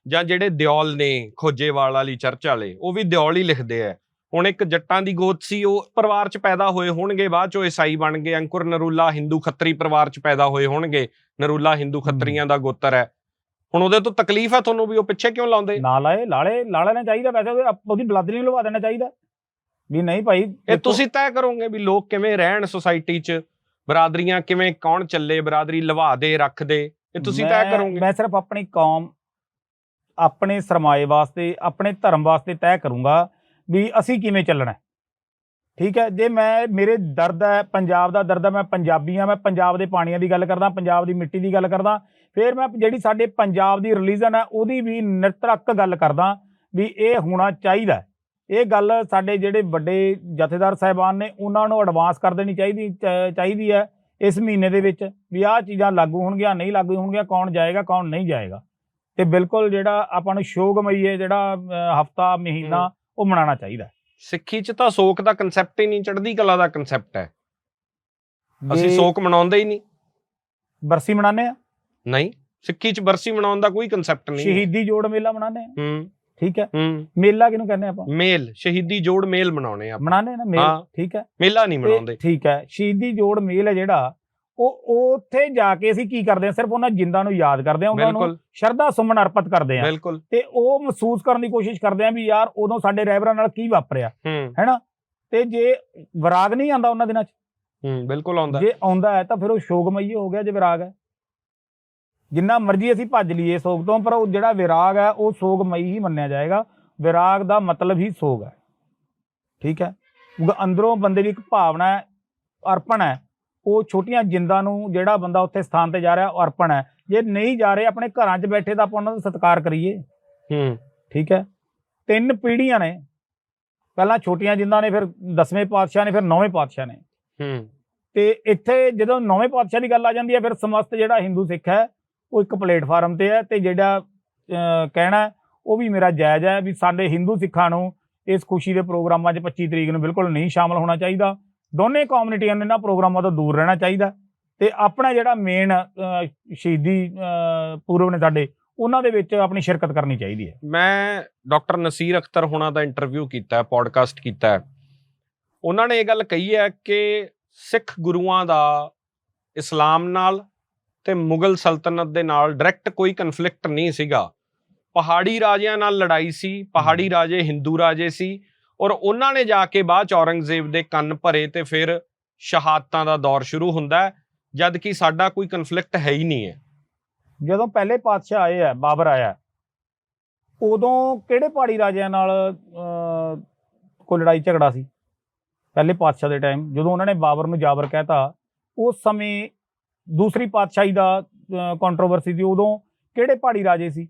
ਜਾਂ ਜਿਹੜੇ ਦਿਓਲ ਨੇ ਖੋਜੇਵਾਲ ਵਾਲੀ ਚਰਚ ਵਾਲੇ ਉਹ ਵੀ ਦਿਓਲ ਹੀ ਲਿਖਦੇ ਆ ਹੁਣ ਇੱਕ ਜੱਟਾਂ ਦੀ ਗੋਤ ਸੀ ਉਹ ਪਰਿਵਾਰ 'ਚ ਪੈਦਾ ਹੋਏ ਹੋਣਗੇ ਬਾਅਦ 'ਚੋਂ ਈਸਾਈ ਬਣ ਗਏ। ਅੰਕੁਰ ਨਰੂਲਾ ਹਿੰਦੂ ਖੱਤਰੀ ਪਰਿਵਾਰ 'ਚ ਪੈਦਾ ਹੋਏ ਹੋਣਗੇ। ਨਰੂਲਾ ਹਿੰਦੂ ਖੱਤਰੀਆਂ ਦਾ ਗੋਤਰ ਹੈ ਹੁਣ ਉਹਦੇ ਤੋਂ ਤਕਲੀਫ ਹੈ ਤੁਹਾਨੂੰ ਵੀ ਉਹ ਪਿੱਛੇ ਕਿਉਂ ਲਾਉਂਦੇ? ਨਾ ਲਾਏ ਲਾਲੇ ਲਾਲੇ ਨੇ ਚਾਹੀਦਾ ਵੈਸੇ ਉਹਦੇ ਬਲੱਦ ਲਵਾ ਦੇਣਾ ਚਾਹੀਦਾ। ਵੀ ਨਹੀਂ ਭਾਈ ਇਹ ਤੁਸੀਂ ਤੈਅ ਕਰੋਗੇ ਵੀ ਲੋਕ ਕਿਵੇਂ ਰਹਿਣ ਸੁਸਾਇਟੀ 'ਚ? ਬਰਾਦਰੀਆਂ ਕਿਵੇਂ ਕੌਣ ਚੱਲੇ? ਬਰਾਦਰੀ ਲਵਾ ਦੇ ਰੱਖ ਦੇ। ਇਹ ਤੁਸੀਂ ਤੈਅ ਕਰੋਗੇ? ਮੈਂ ਸਿਰਫ ਆਪਣੀ ਕੌਮ ਆਪਣੇ ਸਰਮਾਏ ਵਾਸਤੇ, ਆਪਣੇ ਧਰਮ ਵਾਸਤੇ ਤੈਅ ਕਰੂੰਗਾ ਵੀ ਅਸੀਂ ਕਿਵੇਂ ਚੱਲਣਾ ਠੀਕ ਹੈ, ਜੇ ਮੈਂ, ਮੇਰੇ ਦਰਦ ਹੈ, ਪੰਜਾਬ ਦਾ ਦਰਦ ਹੈ, ਮੈਂ ਪੰਜਾਬੀ ਹਾਂ, ਮੈਂ ਪੰਜਾਬ ਦੇ ਪਾਣੀਆਂ ਦੀ ਗੱਲ ਕਰਦਾ, ਪੰਜਾਬ ਦੀ ਮਿੱਟੀ ਦੀ ਗੱਲ ਕਰਦਾ, ਫਿਰ ਮੈਂ ਜਿਹੜੀ ਸਾਡੇ ਪੰਜਾਬ ਦੀ ਰਿਲੀਜਨ ਹੈ, ਉਹਦੀ ਵੀ ਨਿਰਤਰਕ ਗੱਲ ਕਰਦਾ ਵੀ ਇਹ ਹੋਣਾ ਚਾਹੀਦਾ ਇਹ ਗੱਲ ਸਾਡੇ ਜਿਹੜੇ ਵੱਡੇ ਜਥੇਦਾਰ ਸਾਹਿਬਾਨ ਨੇ, ਉਹਨਾਂ ਨੂੰ ਐਡਵਾਂਸ ਕਰ ਦੇਣੀ ਚਾਹੀਦੀ, ਚ- ਚਾਹੀਦੀ ਹੈ ਇਸ ਮਹੀਨੇ ਦੇ ਵਿੱਚ ਵੀ ਆਹ ਚੀਜ਼ਾਂ ਲਾਗੂ ਹੋਣਗੀਆਂ, ਨਹੀਂ ਲਾਗੂ ਹੋਣਗੀਆਂ, ਕੌਣ ਜਾਏਗਾ, ਕੌਣ ਨਹੀਂ ਜਾਏਗਾ। ਤੇ ਬਿਲਕੁਲ ਜਿਹੜਾ ਆਪਾਂ ਨੂੰ ਸ਼ੋਗਮਈ ਹੈ ਜਿਹੜਾ ਹਫਤਾ ਮਹੀਨਾ। ਉਹ ਮਨਾਉਣਾ ਚਾਹੀਦਾ। ਸਿੱਖੀ 'ਚ ਤਾਂ ਸੋਕ ਦਾ ਕਨਸੈਪਟ ਹੀ ਨਹੀਂ ਚੜ੍ਹਦੀ ਕਲਾ ਦਾ ਕਨਸੈਪਟ ਹੈ। ਅਸੀਂ ਸੋਕ ਮਨਾਉਂਦੇ ਹੀ ਨਹੀਂ। ਬਰਸੀ ਮਨਾਉਂਦੇ ਆ ਨਹੀਂ ਸਿੱਖੀ 'ਚ ਬਰਸੀ ਮਨਾਉਣ ਦਾ ਕੋਈ ਕਨਸੈਪਟ ਨਹੀਂ। ਸ਼ਹੀਦੀ ਜੋੜ ਮੇਲਾ ਮਨਾਉਂਦੇ ਆ ਹੂੰ। ਠੀਕ ਹੈ। ਮੇਲਾ ਕਿਹਨੂੰ ਕਹਿੰਦੇ ਆਪਾਂ? ਮੇਲ ਸ਼ਹੀਦੀ ਜੋੜ ਮੇਲ ਮਨਾਉਣੇ ਆ ਮਨਾਉਂਦੇ ਨਾ ਮੇਲ। ਠੀਕ ਹੈ। ਮੇਲਾ ਨਹੀਂ ਮਨਾਉਂਦੇ। ਠੀਕ ਹੈ ਸ਼ਹੀਦੀ ਜੋੜ ਮੇਲ ਹੈ ਜਿਹੜਾ ਉਹ ਉਹ ਉੱਥੇ ਜਾ ਕੇ ਅਸੀਂ ਕੀ ਕਰਦੇ ਆ ਸਿਰਫ ਉਹਨਾਂ ਜਿੰਦਾਂ ਨੂੰ ਯਾਦ ਕਰਦੇ ਆ ਉਹਨਾਂ ਨੂੰ ਸ਼ਰਧਾ ਸੁਮਨ ਅਰਪਿਤ ਕਰਦੇ ਆ ਬਿਲਕੁਲ। ਤੇ ਉਹ ਮਹਿਸੂਸ ਕਰਨ ਦੀ ਕੋਸ਼ਿਸ਼ ਕਰਦੇ ਆ ਵੀ ਯਾਰ ਉਦੋਂ ਸਾਡੇ ਰਹਿਬਰਾਂ ਨਾਲ ਕੀ ਵਾਪਰਿਆ ਹੂੰ। ਹੈਨਾ? ਤੇ ਜੇ ਵਿਰਾਗ ਨਹੀਂ ਆਂਦਾ ਉਹਨਾਂ ਦਿਨਾਂ 'ਚ? ਹੂੰ ਬਿਲਕੁਲ ਆਉਂਦਾ। ਜੇ ਆਉਂਦਾ ਹੈ ਤਾਂ ਫਿਰ ਉਹ ਸ਼ੋਗਮਈ ਹੋ ਗਿਆ ਜੇ ਵਿਰਾਗ ਹੈ। ਜਿੰਨਾ ਮਰਜ਼ੀ ਅਸੀਂ ਭੱਜ ਲਈਏ ਸੋਗ ਤੋਂ ਪਰ ਉਹ ਜਿਹੜਾ ਵਿਰਾਗ ਹੈ ਉਹ ਸੋਗਮਈ ਹੀ ਮੰਨਿਆ ਜਾਏਗਾ। ਵਿਰਾਗ ਦਾ ਮਤਲਬ ਹੀ ਸੋਗ ਹੈ। ਠੀਕ ਹੈ? ਅੰਦਰੋਂ ਬੰਦੇ ਦੀ ਇੱਕ ਭਾਵਨਾ ਹੈ ਅਰਪਣ ਹੈ। ਉਹ ਛੋਟੀਆਂ ਜਿੰਦਾਂ ਨੂੰ ਜਿਹੜਾ ਬੰਦਾ ਉੱਥੇ ਸਥਾਨ ਤੇ ਜਾ ਰਿਹਾ ਉਹ ਅਰਪਣ ਹੈ। ਜੇ ਨਹੀਂ ਜਾ ਰਹੇ ਆਪਣੇ ਘਰਾਂ 'ਚ ਬੈਠੇ ਤਾਂ ਆਪਾਂ ਉਹਨਾਂ ਦਾ ਸਤਿਕਾਰ ਕਰੀਏ। ਹੂੰ। ਠੀਕ ਹੈ? ਤਿੰਨ ਪੀੜ੍ਹੀਆਂ ਨੇ। ਪਹਿਲਾਂ ਛੋਟੀਆਂ ਜਿੰਦਾਂ ਨੇ ਫਿਰ ਦਸਵੇਂ ਪਾਤਸ਼ਾਹ ਨੇ ਫਿਰ ਨੌਵੇਂ ਪਾਤਸ਼ਾਹ ਨੇ। ਹੂੰ। ਤੇ ਇੱਥੇ ਜਦੋਂ ਨੌਵੇਂ ਪਾਤਸ਼ਾਹ ਦੀ ਗੱਲ ਆ ਜਾਂਦੀ ਹੈ ਫਿਰ ਸਮਸਤ ਜਿਹੜਾ ਹਿੰਦੂ ਸਿੱਖ ਹੈ ਉਹ ਇੱਕ ਪਲੇਟਫਾਰਮ ਤੇ ਹੈ ਤੇ ਜਿਹੜਾ ਕਹਿਣਾ ਉਹ ਵੀ ਮੇਰਾ ਜਾਇਜ਼ ਹੈ ਵੀ ਸਾਡੇ ਹਿੰਦੂ ਸਿੱਖਾਂ ਨੂੰ ਇਸ ਖੁਸ਼ੀ ਦੇ ਪ੍ਰੋਗਰਾਮਾਂ 'ਚ 25 ਤਰੀਕ ਨੂੰ ਬਿਲਕੁਲ ਨਹੀਂ ਸ਼ਾਮਲ ਹੋਣਾ ਚਾਹੀਦਾ। ਦੋਨੇ ਕਮਿਊਨਿਟੀਆਂ ਨੂੰ ਇਹਨਾਂ ਪ੍ਰੋਗਰਾਮਾਂ ਤੋਂ ਦੂਰ ਰਹਿਣਾ ਚਾਹੀਦਾ ਤੇ ਆਪਣਾ ਜਿਹੜਾ ਮੇਨ ਸ਼ਹੀਦੀ ਪੂਰਵ ਨੇ ਸਾਡੇ ਉਹਨਾਂ ਦੇ ਵਿੱਚ ਆਪਣੀ ਸ਼ਿਰਕਤ ਕਰਨੀ ਚਾਹੀਦੀ ਹੈ। ਮੈਂ ਡਾਕਟਰ ਨਸੀਰ ਅਖਤਰ ਹੋਣਾ ਦਾ ਇੰਟਰਵਿਊ ਕੀਤਾ ਪੋਡਕਾਸਟ ਕੀਤਾ ਉਹਨਾਂ ਨੇ ਇਹ ਗੱਲ ਕਹੀ ਹੈ ਕਿ ਸਿੱਖ ਗੁਰੂਆਂ ਦਾ ਇਸਲਾਮ ਨਾਲ ਤੇ ਮੁਗਲ ਸਲਤਨਤ ਦੇ ਨਾਲ ਡਾਇਰੈਕਟ ਕੋਈ ਕਨਫਲਿਕਟ ਨਹੀਂ ਸੀਗਾ। ਪਹਾੜੀ ਰਾਜਿਆਂ ਨਾਲ ਲੜਾਈ ਸੀ ਪਹਾੜੀ ਰਾਜੇ ਹਿੰਦੂ ਰਾਜੇ ਸੀ ਔਰ ਉਹਨਾਂ ਨੇ ਜਾ ਕੇ ਬਾਅਦ ਚ ਔਰੰਗਜ਼ੇਬ ਦੇ ਕੰਨ ਭਰੇ ਤੇ ਫਿਰ ਸ਼ਹਾਦਤਾਂ ਦਾ ਦੌਰ ਸ਼ੁਰੂ ਹੁੰਦਾ ਹੈ ਜਦ ਕਿ ਸਾਡਾ ਕੋਈ ਕਨਫਲਿਕਟ ਹੈ ਹੀ ਨਹੀਂ ਹੈ। ਜਦੋਂ ਪਹਿਲੇ ਪਾਤਸ਼ਾਹ ਆਏ ਆ ਬਾਬਰ ਆਇਆ ਉਦੋਂ ਕਿਹੜੇ ਪਹਾੜੀ ਰਾਜਿਆਂ ਨਾਲ ਕੋਈ ਲੜਾਈ ਝਗੜਾ ਸੀ? ਪਹਿਲੇ ਪਾਤਸ਼ਾਹ ਦੇ ਟਾਈਮ ਜਦੋਂ ਉਹਨਾਂ ਨੇ ਬਾਬਰ ਨੂੰ ਜਾਬਰ ਕਹਿਤਾ ਉਸ ਸਮੇਂ ਦੂਸਰੀ ਪਾਤਸ਼ਾਹੀ ਦਾ ਕੰਟਰੋਵਰਸੀ ਸੀ ਉਦੋਂ ਕਿਹੜੇ ਪਹਾੜੀ ਰਾਜੇ ਸੀ?